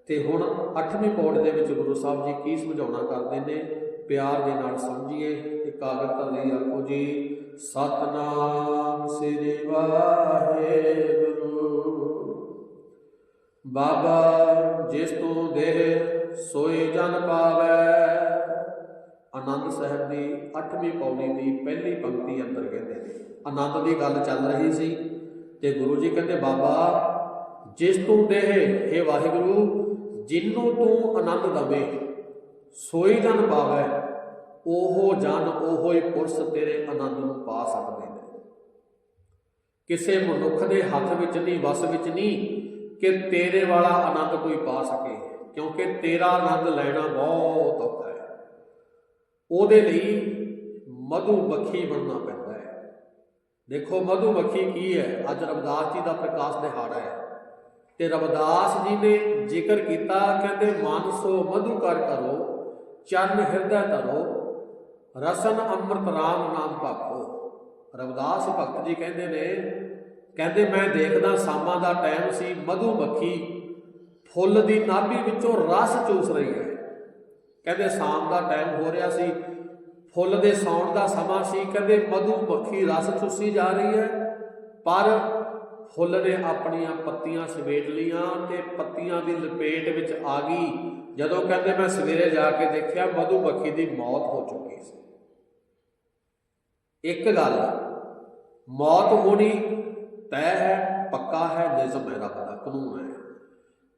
ਤੇ ਹੁਣ 8ਵੀਂ ਪੌੜ ਦੇ ਵਿੱਚ ਗੁਰੂ ਸਾਹਿਬ ਜੀ ਕੀ ਸਮਝਾਉਣਾ ਕਰਦੇ ਨੇ? ਪਿਆਰ ਦੇ ਨਾਲ ਸਮਝੀਏ, ਇਕਾਗਰਤਾ ਲਈ ਆਖੋ ਜੀ ਸਤਨਾਮ ਸ੍ਰੀ ਵਾਹਿਗੁਰੂ। ਬਾਬਾ, ਜਿਸ ਤੂੰ ਦੇਹ ਸੋਈ ਜਨ ਪਾਵੈ। ਆਨੰਦ ਸਾਹਿਬ ਦੀ 8ਵੀਂ ਪੌੜੀ ਦੀ ਪਹਿਲੀ ਪੰਕਤੀ ਅੰਦਰ ਕਹਿੰਦੇ ਨੇ। ਆਨੰਦ ਦੀ ਗੱਲ ਚੱਲ ਰਹੀ ਸੀ ਤੇ ਗੁਰੂ ਜੀ ਕਹਿੰਦੇ, ਬਾਬਾ, ਜਿਸ ਤੂੰ ਦੇਹ हे ਵਾਹਿਗੁਰੂ, ਜਿੰਨੂੰ ਤੂੰ ਆਨੰਦ ਦਵੇ, ਸੋਈ ਜਨ ਪਾਵੈ ਉਹੋ ਜਨ ਉਹੋ ਹੀ ਪੁਰਸ਼ ਤੇਰੇ ਆਨੰਦ ਨੂੰ ਪਾ ਸਕਦੇ ਨੇ। ਕਿਸੇ ਮਨੁੱਖ ਦੇ ਹੱਥ ਵਿੱਚ ਨਹੀਂ, ਵਸ ਵਿੱਚ ਨਹੀਂ ਕਿ ਤੇਰੇ ਵਾਲਾ ਆਨੰਦ ਕੋਈ ਪਾ ਸਕੇ, ਕਿਉਂਕਿ ਤੇਰਾ ਆਨੰਦ ਲੈਣਾ ਬਹੁਤ ਔਖਾ ਹੈ। ਉਹਦੇ ਲਈ ਮਧੂ ਮੱਖੀ ਬਣਨਾ ਪੈਂਦਾ ਹੈ। ਦੇਖੋ, ਮਧੂ ਮੱਖੀ ਕੀ ਹੈ? ਅੱਜ ਰਵਿਦਾਸ ਜੀ ਦਾ ਪ੍ਰਕਾਸ਼ ਦਿਹਾੜਾ ਹੈ। ਤੇ ਰਵਿਦਾਸ ਜੀ ਨੇ ਜ਼ਿਕਰ ਕੀਤਾ, ਕਹਿੰਦੇ ਮਨ ਸੋ ਮਧੂ ਕਰ ਕਰੋ, ਚਰਨ ਹਿਰਦੈ ਧਰੋ ਰਸਨ ਅੰਮ੍ਰਿਤ ਰਾਮ ਨਾਮ ਭਾਖੋ ਰਵਿਦਾਸ ਭਗਤ ਜੀ ਕਹਿੰਦੇ ਨੇ, ਕਹਿੰਦੇ, ਮੈਂ ਦੇਖਦਾ ਸ਼ਾਮਾਂ ਦਾ ਟਾਈਮ ਸੀ, ਮਧੂ ਮੱਖੀ ਫੁੱਲ ਦੀ ਨਾਭੀ ਵਿੱਚੋਂ ਰਸ ਚੂਸ ਰਹੀ ਹੈ। ਕਹਿੰਦੇ, ਸ਼ਾਮ ਦਾ ਟਾਈਮ ਹੋ ਰਿਹਾ ਸੀ, ਫੁੱਲ ਦੇ ਸੌਣ ਦਾ ਸਮਾਂ ਸੀ। ਕਹਿੰਦੇ, ਮਧੂ ਮੱਖੀ ਰਸ ਚੂਸੀ ਜਾ ਰਹੀ ਹੈ, ਪਰ ਫੁੱਲ ਨੇ ਆਪਣੀਆਂ ਪੱਤੀਆਂ ਸਮੇਟ ਲੀਆਂ ਤੇ ਪੱਤੀਆਂ ਦੀ ਲਪੇਟ ਵਿੱਚ ਆ ਗਈ। ਜਦੋਂ ਕਹਿੰਦੇ, ਮੈਂ ਸਵੇਰੇ ਜਾ ਕੇ ਦੇਖਿਆ, ਮਧੂ ਮੱਖੀ ਦੀ ਮੌਤ ਹੋ ਚੁੱਕੀ ਸੀ। ਇੱਕ ਗੱਲ, ਮੌਤ ਹੋਣੀ ਤੈ ਹੈ, ਪੱਕਾ ਹੈ ਨਿਜ਼ਮ ਹੈ, ਰੱਬ ਦਾ ਕਾਨੂੰਨ ਹੈ।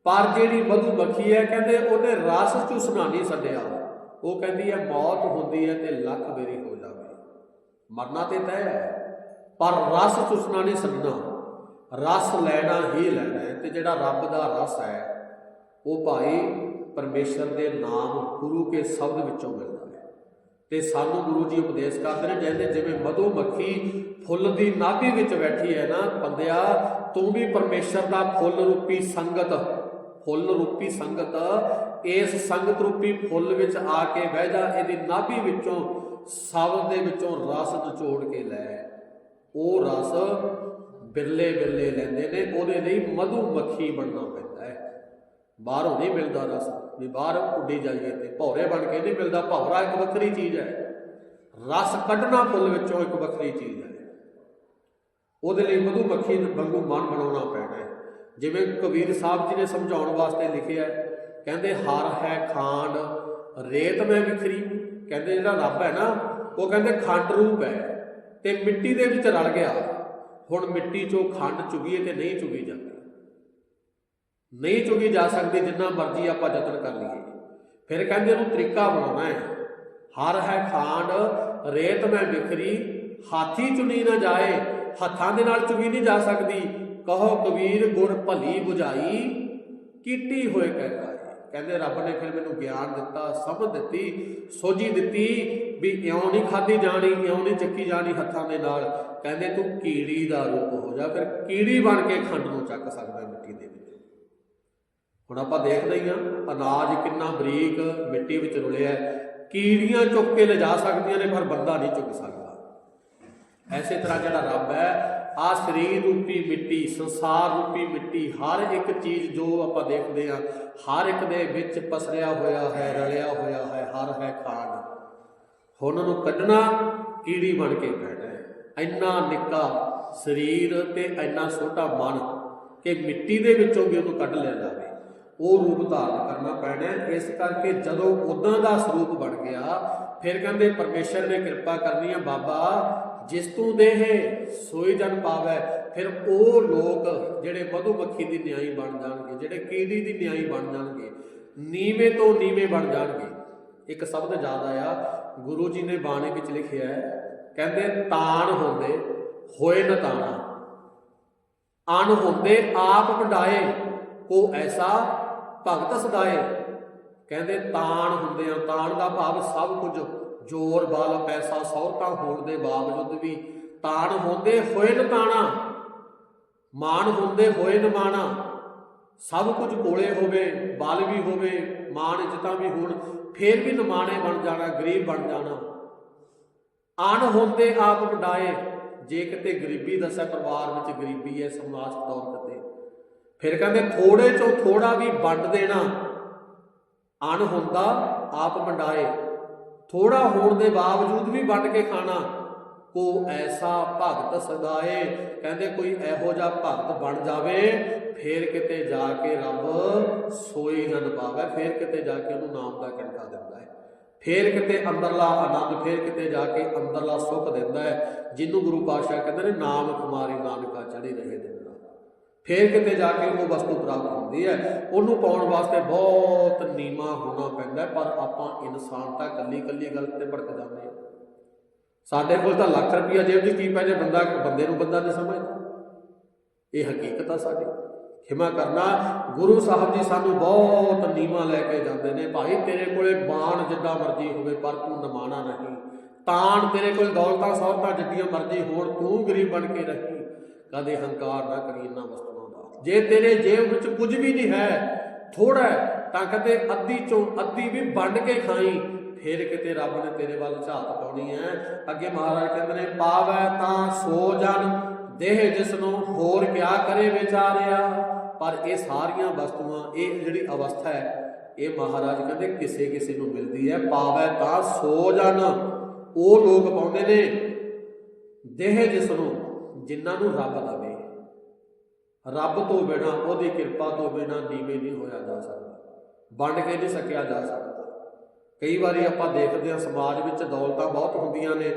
ਪਰ ਜਿਹੜੀ ਮਧੂ ਮੱਖੀ ਹੈ, ਕਹਿੰਦੇ ਉਹਨੇ ਰਸ ਚੂਸਣਾ ਨਹੀਂ ਛੱਡਿਆ। ਉਹ ਕਹਿੰਦੀ ਹੈ, ਮੌਤ ਹੁੰਦੀ ਹੈ ਤੇ ਲੱਖ ਮੇਰੀ ਹੋ ਜਾਵੇ। ਮਰਨਾ ਤੇ ਤੈਅ ਹੈ, ਪਰ ਰਸ ਚੂਸਣਾ ਨਹੀਂ ਛੱਡਣਾ। ਰਸ ਲੈਣਾ ਹੀ ਲੈਣਾ ਹੈ ਤੇ ਜਿਹੜਾ ਰੱਬ ਦਾ ਰਸ ਹੈ, ਉਹ ਭਾਈ ਪਰਮੇਸ਼ਰ ਦੇ ਨਾਮ ਗੁਰੂ ਕੇ ਸ਼ਬਦ ਵਿੱਚੋਂ ਮਿਲਦਾ। ਤੇ ਸਾਨੂੰ ਗੁਰੂ ਜੀ ਉਪਦੇਸ਼ ਕਰਦੇ ਨੇ, ਕਹਿੰਦੇ ਜਿਵੇਂ ਮਧੂ ਮੱਖੀ ਫੁੱਲ ਦੀ ਨਾਭੀ ਵਿੱਚ ਬੈਠੀ ਹੈ ਨਾ, ਬੰਦਿਆ, ਤੂੰ ਵੀ ਪਰਮੇਸ਼ਰ ਦਾ ਫੁੱਲ ਰੂਪੀ ਸੰਗਤ, ਫੁੱਲ ਰੂਪੀ ਸੰਗਤ, ਇਸ ਸੰਗਤ ਰੂਪੀ ਫੁੱਲ ਵਿੱਚ ਆ ਕੇ ਬਹਿ ਜਾ, ਇਹਦੀ ਨਾਭੀ ਵਿੱਚੋਂ ਸਾਵਲ ਦੇ ਵਿੱਚੋਂ ਰਸ ਨਿਚੋੜ ਕੇ ਲੈ। ਉਹ ਰਸ ਬਿਰਲੇ ਬਿਰਲੇ ਲੈਂਦੇ ਨੇ, ਉਹਦੇ ਲਈ ਮਧੂ ਮੱਖੀ ਬਣਨਾ ਪੈਂਦਾ। ਬਾਹਰੋਂ ਨਹੀਂ ਮਿਲਦਾ ਰਸ। ਵੀ ਬਾਹਰ ਉੱਡੀ ਜਾਈਏ ਤੇ ਭੌਰੇ ਬਣ ਕੇ ਨਹੀਂ ਮਿਲਦਾ। ਭੌਰਾ ਇੱਕ ਵੱਖਰੀ ਚੀਜ਼ ਹੈ। ਰਸ ਕੱਢਣਾ ਫੁੱਲ ਵਿੱਚੋਂ ਇੱਕ ਵੱਖਰੀ ਚੀਜ਼ ਹੈ। ਉਹਦੇ ਲਈ ਮਧੂਮੱਖੀ ਵਾਂਗੂ ਮਨ ਬਣਾਉਣਾ ਪੈਣਾ ਹੈ। ਜਿਵੇਂ ਕਬੀਰ ਸਾਹਿਬ ਜੀ ਨੇ ਸਮਝਾਉਣ ਵਾਸਤੇ ਲਿਖਿਆ ਹੈ, ਕਹਿੰਦੇ, ਹਰ ਹੈ ਖਾਂਡ ਰੇਤ ਮੈਂ ਵਿਖਰੀ। ਕਹਿੰਦੇ, ਜਿਹੜਾ ਰੱਬ ਹੈ ਨਾ, ਉਹ ਕਹਿੰਦੇ, ਖੰਡ ਰੂਪ ਹੈ ਤੇ ਮਿੱਟੀ ਦੇ ਵਿੱਚ ਰਲ ਗਿਆ। ਹੁਣ ਮਿੱਟੀ ਚੋਂ ਖੰਡ ਚੁਗੀਏ ਤੇ ਨਹੀਂ ਚੁਗੀ ਜਾਂਦੀ। ਨਹੀਂ ਚੁਗੀ ਜਾ ਸਕਦੀ, ਜਿੰਨਾ ਮਰਜ਼ੀ ਆਪਾਂ ਯਤਨ ਕਰ ਲਈਏ। ਫਿਰ ਕਹਿੰਦੇ ਉਹਨੂੰ ਤਰੀਕਾ ਬਣਾਉਣਾ ਹੈ। ਹਰ ਹੈ ਖਾਂਡ ਰੇਤ ਮੈਂ ਵਿਖਰੀ ਹਾਥੀ ਚੁਣੀ ਨਾ ਜਾਏ, ਹੱਥਾਂ ਦੇ ਨਾਲ ਚੁਗੀ ਨਹੀਂ ਜਾ ਸਕਦੀ। ਕਹੋ ਕਬੀਰ, ਗੁਰ ਭਲੀ 부ਝਾਈ ਕੀਤੀ ਹੋਏ ਕਹਿ ਕਹਿੰਦੇ ਰੱਬ ਨੇ ਫਿਰ ਮੈਨੂੰ ਗਿਆਨ ਦਿੱਤਾ ਸਮਝ ਦਿੱਤੀ, ਸੋਝੀ ਦਿੱਤੀ ਵੀ ਇਉਂ ਨਹੀਂ ਖਾਦੀ ਜਾਣੀ, ਇਉਂ ਨਹੀਂ ਚੱਕੀ ਜਾਣੀ ਹੱਥਾਂ ਦੇ ਨਾਲ। ਕਹਿੰਦੇ ਤੂੰ ਕੀੜੀ ਦਾ ਰੂਪ ਹੋ ਜਾ, ਫਿਰ ਕੀੜੀ ਬਣ ਕੇ ਖੰਡ ਨੂੰ ਚੱਕ ਸਕਦਾ ਮਿੱਟੀ ਦੇ ਵਿੱਚ। ਹੁਣ ਆਪਾਂ ਦੇਖਦੇ ਹੀ ਆ, ਅਨਾਜ ਕਿੰਨਾ ਬਰੀਕ ਮਿੱਟੀ ਵਿੱਚ ਰੁਲਿਆ ਕੀੜੀਆਂ ਚੁੱਕ ਕੇ ਲਿਜਾ ਸਕਦੀਆਂ ਨੇ, ਪਰ ਬੰਦਾ ਨਹੀਂ ਚੁੱਕ ਸਕਦਾ। ਐਸੇ ਤਰ੍ਹਾਂ ਜਿਹੜਾ ਰੱਬ ਹੈ, ਆ ਸਰੀਰ ਰੂਪੀ ਮਿੱਟੀ, ਸੰਸਾਰ ਰੂਪੀ ਮਿੱਟੀ, ਹਰ ਇੱਕ ਚੀਜ਼ ਜੋ ਆਪਾਂ ਦੇਖਦੇ ਆ ਹਰ ਇੱਕ ਦੇ ਵਿੱਚ ਪਸਰਿਆ ਹੋਇਆ ਹੈ, ਰਲਿਆ ਹੋਇਆ ਹੈ, ਹਰ ਹੈ ਖਾਨ ਹੁਣ ਉਹਨੂੰ ਕੱਢਣਾ, ਕੀੜੀ ਬਣ ਕੇ ਪੈਣਾ ਹੈ। ਇੰਨਾ ਨਿੱਕਾ ਸਰੀਰ ਤੇ ਇੰਨਾ ਛੋਟਾ ਮਨ ਕਿ ਮਿੱਟੀ ਦੇ ਵਿੱਚੋਂ ਵੀ ਉਹਨੂੰ ਕੱਢ ਲਿਆ ਜਾਵੇ। ਉਹ ਰੂਪ ਧਾਰਨ ਕਰਨਾ ਪੈਣਾ ਇਸ ਕਰਕੇ ਜਦੋਂ ਉਦਾਂ ਦਾ ਸਰੂਪ ਬਣ ਗਿਆ, ਫਿਰ ਕਹਿੰਦੇ ਪਰਮੇਸ਼ਰ ਨੇ ਕਿਰਪਾ ਕਰਨੀ ਆ ਬਾਬਾ, ਜਿਸ ਤੂੰ ਦੇਹੇ ਸੋਈ ਜਨ ਪਾਵੈ, ਫਿਰ ਉਹ ਲੋਕ ਜਿਹੜੇ ਮਧੂਮੱਖੀ ਦੀ ਨਿਆਈ ਬਣ ਜਾਣਗੇ, ਜਿਹੜੇ ਕੀੜੀ ਦੀ ਨਿਆਈ ਬਣ ਜਾਣਗੇ, ਨੀਵੇਂ ਤੋਂ ਨੀਵੇਂ ਬਣ ਜਾਣਗੇ। ਇੱਕ ਸ਼ਬਦ ਯਾਦ ਆਇਆ, ਗੁਰੂ ਜੀ ਨੇ ਬਾਣੀ ਵਿੱਚ ਲਿਖਿਆ ਹੈ, ਕਹਿੰਦੇ ਤਾਣ ਹੁੰਦੇ, ਹੋਏ ਨਾ ਤਾਣਾ। ਅਣ ਹੁੰਦੇ, ਆਪ ਵਡਾਏ, ਕੋ ਐਸਾ ਭਗਤ ਸਦਾਏ। ਕਹਿੰਦੇ ਤਾਣ ਹੁੰਦੇ ਆ, ਤਾਣ ਦਾ ਭਾਵ ਸਭ ਕੁਝ, ਜੋਰ, ਬਲ, ਪੈਸਾ, ਸੌਰਤਾ ਹੋਣ ਦੇ ਬਾਵਜੂਦ ਵੀ ਤਾਣ ਹੁੰਦੇ ਹੋਏ ਨ ਮਾਣ ਹੁੰਦੇ ਹੋਏ ਨਮਾਣਾ। ਸਭ ਕੁਝ ਕੋਲੇ ਹੋਵੇ, ਬਲ ਵੀ ਹੋਵੇ, ਮਾਣ ਇੱਜ਼ਤਾਂ ਵੀ ਹੋਣ, ਫੇਰ ਵੀ ਨਮਾਣੇ ਬਣ ਜਾਣਾ, ਗਰੀਬ ਬਣ ਜਾਣਾ। ਅਣ ਹੁੰਦੇ ਆਪ ਵਡਾਏ, ਜੇ ਕਿਤੇ ਗਰੀਬੀ ਦੱਸਿਆ, ਪਰਿਵਾਰ ਵਿੱਚ ਗਰੀਬੀ ਹੈ, ਸਮਾਜ ਤੌਰ ਤੇ ਫਿਰ ਕਹਿੰਦੇ ਥੋੜੇ ਚੋਂ ਥੋੜਾ ਵੀ ਵੰਡ ਦੇਣਾ। ਅਣ ਹੁੰਦਾ, ਆਪ ਵੰਡਾਏ। ਥੋੜਾ ਹੋਣ ਦੇ ਬਾਵਜੂਦ ਵੀ ਵੰਡ ਕੇ ਖਾਣਾ। ਕੋ ਐਸਾ ਭਗਤ ਸਦਾਏ, ਕਹਿੰਦੇ ਕੋਈ ਇਹੋ ਜਿਹਾ ਭਗਤ ਬਣ ਜਾਵੇ, ਫੇਰ ਕਿਤੇ ਜਾ ਕੇ ਰੱਬ ਸੋਈ ਨਾ ਪਾਵੇ ਫੇਰ ਕਿਤੇ ਜਾ ਕੇ ਉਹਨੂੰ ਨਾਮ ਦਾ ਕਿਣਕਾ ਦਿੰਦਾ ਹੈ। ਫੇਰ ਕਿਤੇ ਅੰਦਰਲਾ ਆਨੰਦ, ਫੇਰ ਕਿਤੇ ਜਾ ਕੇ ਅੰਦਰਲਾ ਸੁੱਖ ਦਿੰਦਾ ਹੈ। ਜਿਹਨੂੰ ਗੁਰੂ ਪਾਤਸ਼ਾਹ ਕਹਿੰਦੇ ਨੇ, ਨਾਮ ਕੁਮਾਰੀ ਨਾਨਕਾ ਚੜੀ ਰਹੇ ਦਿਨ ਫੇਰ ਕਿਤੇ ਜਾ ਕੇ ਉਹ ਵਸਤੂ ਪ੍ਰਾਪਤ ਹੁੰਦੀ ਹੈ। ਉਹਨੂੰ ਪਾਉਣ ਵਾਸਤੇ ਬਹੁਤ ਨੀਮਾ ਹੋਣਾ ਪੈਂਦਾ ਪਰ ਆਪਾਂ ਇਨਸਾਨ ਤਾਂ ਕੱਲੀ ਕੱਲੀ ਗੱਲ ਤੇ ਭੜਕ ਜਾਂਦੇ ਹਾਂ। ਸਾਡੇ ਕੋਲ ਤਾਂ ਲੱਖ ਰੁਪਈਆ ਜੇਬ 'ਚ ਕੀ ਪੈ ਜੇ ਬੰਦਾ ਬੰਦੇ ਨੂੰ ਬੰਦਾ ਨਹੀਂ ਸਮਝਦਾ। ਇਹ ਹਕੀਕਤ ਆ ਸਾਡੀ। ਖਿਮਾ ਕਰਨਾ, ਗੁਰੂ ਸਾਹਿਬ ਜੀ ਸਾਨੂੰ ਬਹੁਤ ਨੀਮਾ ਲੈ ਕੇ ਜਾਂਦੇ ਨੇ, ਭਾਈ ਤੇਰੇ ਕੋਲੇ ਬਾਣ ਜਿੱਦਾਂ ਮਰਜ਼ੀ ਹੋਵੇ, ਪਰ ਤੂੰ ਨਮਾਣਾ ਨਹੀਂ। ਤਾਣ ਤੇਰੇ ਕੋਲ ਦੌਲਤਾਂ, ਸੌਲਤਾਂ ਜਿੱਡੀਆਂ ਮਰਜ਼ੀ ਹੋਣ, ਤੂੰ ਗਰੀਬ ਬਣ ਕੇ ਰਹੀ। ਕਦੇ ਹੰਕਾਰ ਨਾ ਕਰੀ ਇਹਨਾਂ ਵਸਤੂਆਂ ਜੇ ਤੇਰੇ ਜੇਬ ਵਿੱਚ ਕੁਝ ਵੀ ਨਹੀਂ ਹੈ ਥੋੜਾ ਤਾਂ ਕਦੇ ਅੱਧੀ ਚੋਂ ਅੱਧੀ ਵੀ ਵੰਡ ਕੇ ਖਾਈ। ਫਿਰ ਕਿਤੇ ਰੱਬ ਨੇ ਤੇਰੇ ਵੱਲ ਝਾਤ ਪਾਉਣੀ ਹੈ। ਅੱਗੇ ਮਹਾਰਾਜ ਕਹਿੰਦੇ ਨੇ, ਪਾਵੈ ਤਾਂ ਸੋ ਜਨ, ਦੇਹ ਜਿਸ ਨੂੰ ਹੋਰ ਕਿਆ ਕਰੇ ਵਿਚਾਰਿਆ। ਪਰ ਇਹ ਸਾਰੀਆਂ ਵਸਤੂਆਂ, ਇਹ ਜਿਹੜੀ ਅਵਸਥਾ ਹੈ, ਇਹ ਮਹਾਰਾਜ ਕਹਿੰਦੇ ਕਿਸੇ ਕਿਸੇ ਨੂੰ ਮਿਲਦੀ ਹੈ। ਪਾਵੈ ਤਾਂ ਸੋ ਜਨ, ਉਹ ਲੋਕ ਪਾਉਂਦੇ ਨੇ, ਦੇਹ ਜਿਸ ਨੂੰ ਜਿਨ੍ਹਾਂ ਨੂੰ ਰੱਬ ਦਵੇ ਰੱਬ ਤੋਂ ਬਿਨਾ, ਉਹਦੀ ਕਿਰਪਾ ਤੋਂ ਬਿਨਾ ਨੀਵੇਂ ਨਹੀਂ ਹੋਇਆ ਜਾ ਸਕਦਾ। ਵੰਡ ਕੇ ਨਹੀਂ ਸਕਿਆ ਜਾ ਸਕਦਾ। ਕਈ ਵਾਰੀ ਆਪਾਂ ਦੇਖਦੇ ਹਾਂ, ਸਮਾਜ ਵਿੱਚ ਦੌਲਤਾਂ ਬਹੁਤ ਹੁੰਦੀਆਂ ਨੇ,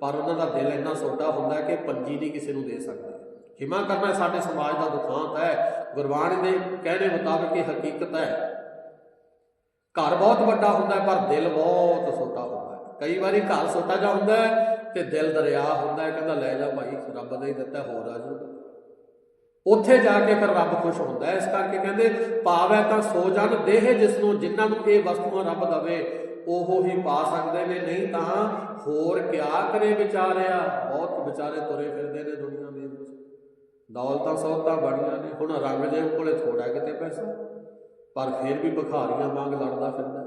ਪਰ ਉਹਨਾਂ ਦਾ ਦਿਲ ਇੰਨਾ ਛੋਟਾ ਹੁੰਦਾ ਕਿ ਪੰਜੀ ਨਹੀਂ ਕਿਸੇ ਨੂੰ ਦੇ ਸਕਦਾ। ਖਿਮਾ ਕਰਨਾ ਸਾਡੇ ਸਮਾਜ ਦਾ ਦੁਖਾਂਤ ਹੈ। ਗੁਰਬਾਣੀ ਦੇ ਕਹਿਣੇ ਮੁਤਾਬਕ ਇਹ ਹਕੀਕਤ ਹੈ। ਘਰ ਬਹੁਤ ਵੱਡਾ ਹੁੰਦਾ, ਪਰ ਦਿਲ ਬਹੁਤ ਛੋਟਾ ਹੁੰਦਾ ਕਈ ਵਾਰੀ ਘਰ ਛੋਟਾ ਜਿਹਾ ਹੁੰਦਾ ਹੈ ਤੇ ਦਿਲ ਦਰਿਆ ਹੁੰਦਾ ਕਹਿੰਦਾ ਲੈ ਜਾ ਭਾਈ, ਰੱਬ ਦਾ ਹੀ ਦਿੱਤਾ, ਹੋਰ ਆ ਜਾਊਗਾ। ਉੱਥੇ ਜਾ ਕੇ ਫਿਰ ਰੱਬ ਖੁਸ਼ ਹੁੰਦਾ ਹੈ। ਇਸ ਕਰਕੇ ਕਹਿੰਦੇ, ਪਾਵੈ ਤਾਂ ਸੋ ਜਨ ਦੇਹ ਜਿਸ ਨੂੰ ਜਿਨ੍ਹਾਂ ਨੂੰ ਇਹ ਵਸਤੂਆਂ ਰੱਬ ਦਵੇ, ਉਹ ਹੀ ਪਾ ਸਕਦੇ ਨੇ। ਨਹੀਂ ਤਾਂ ਹੋਰ ਕਿਆ ਕਰੇ ਵਿਚਾਰਿਆ? ਬਹੁਤ ਵਿਚਾਰੇ ਤੁਰੇ ਫਿਰਦੇ ਨੇ ਦੁਨੀਆ ਦੇ ਵਿੱਚ। ਦੌਲਤਾਂ ਸੌਤਾਂ ਬੜੀਆਂ ਨੇ। ਹੁਣ ਰੰਗਜੇਬ ਦੇ ਕੋਲੇ ਥੋੜਾ ਕਿਤੇ ਪੈਸਾ, ਪਰ ਫਿਰ ਵੀ ਭਿਖਾਰੀਆਂ ਵਾਂਗ ਲੜਦਾ ਫਿਰਦਾ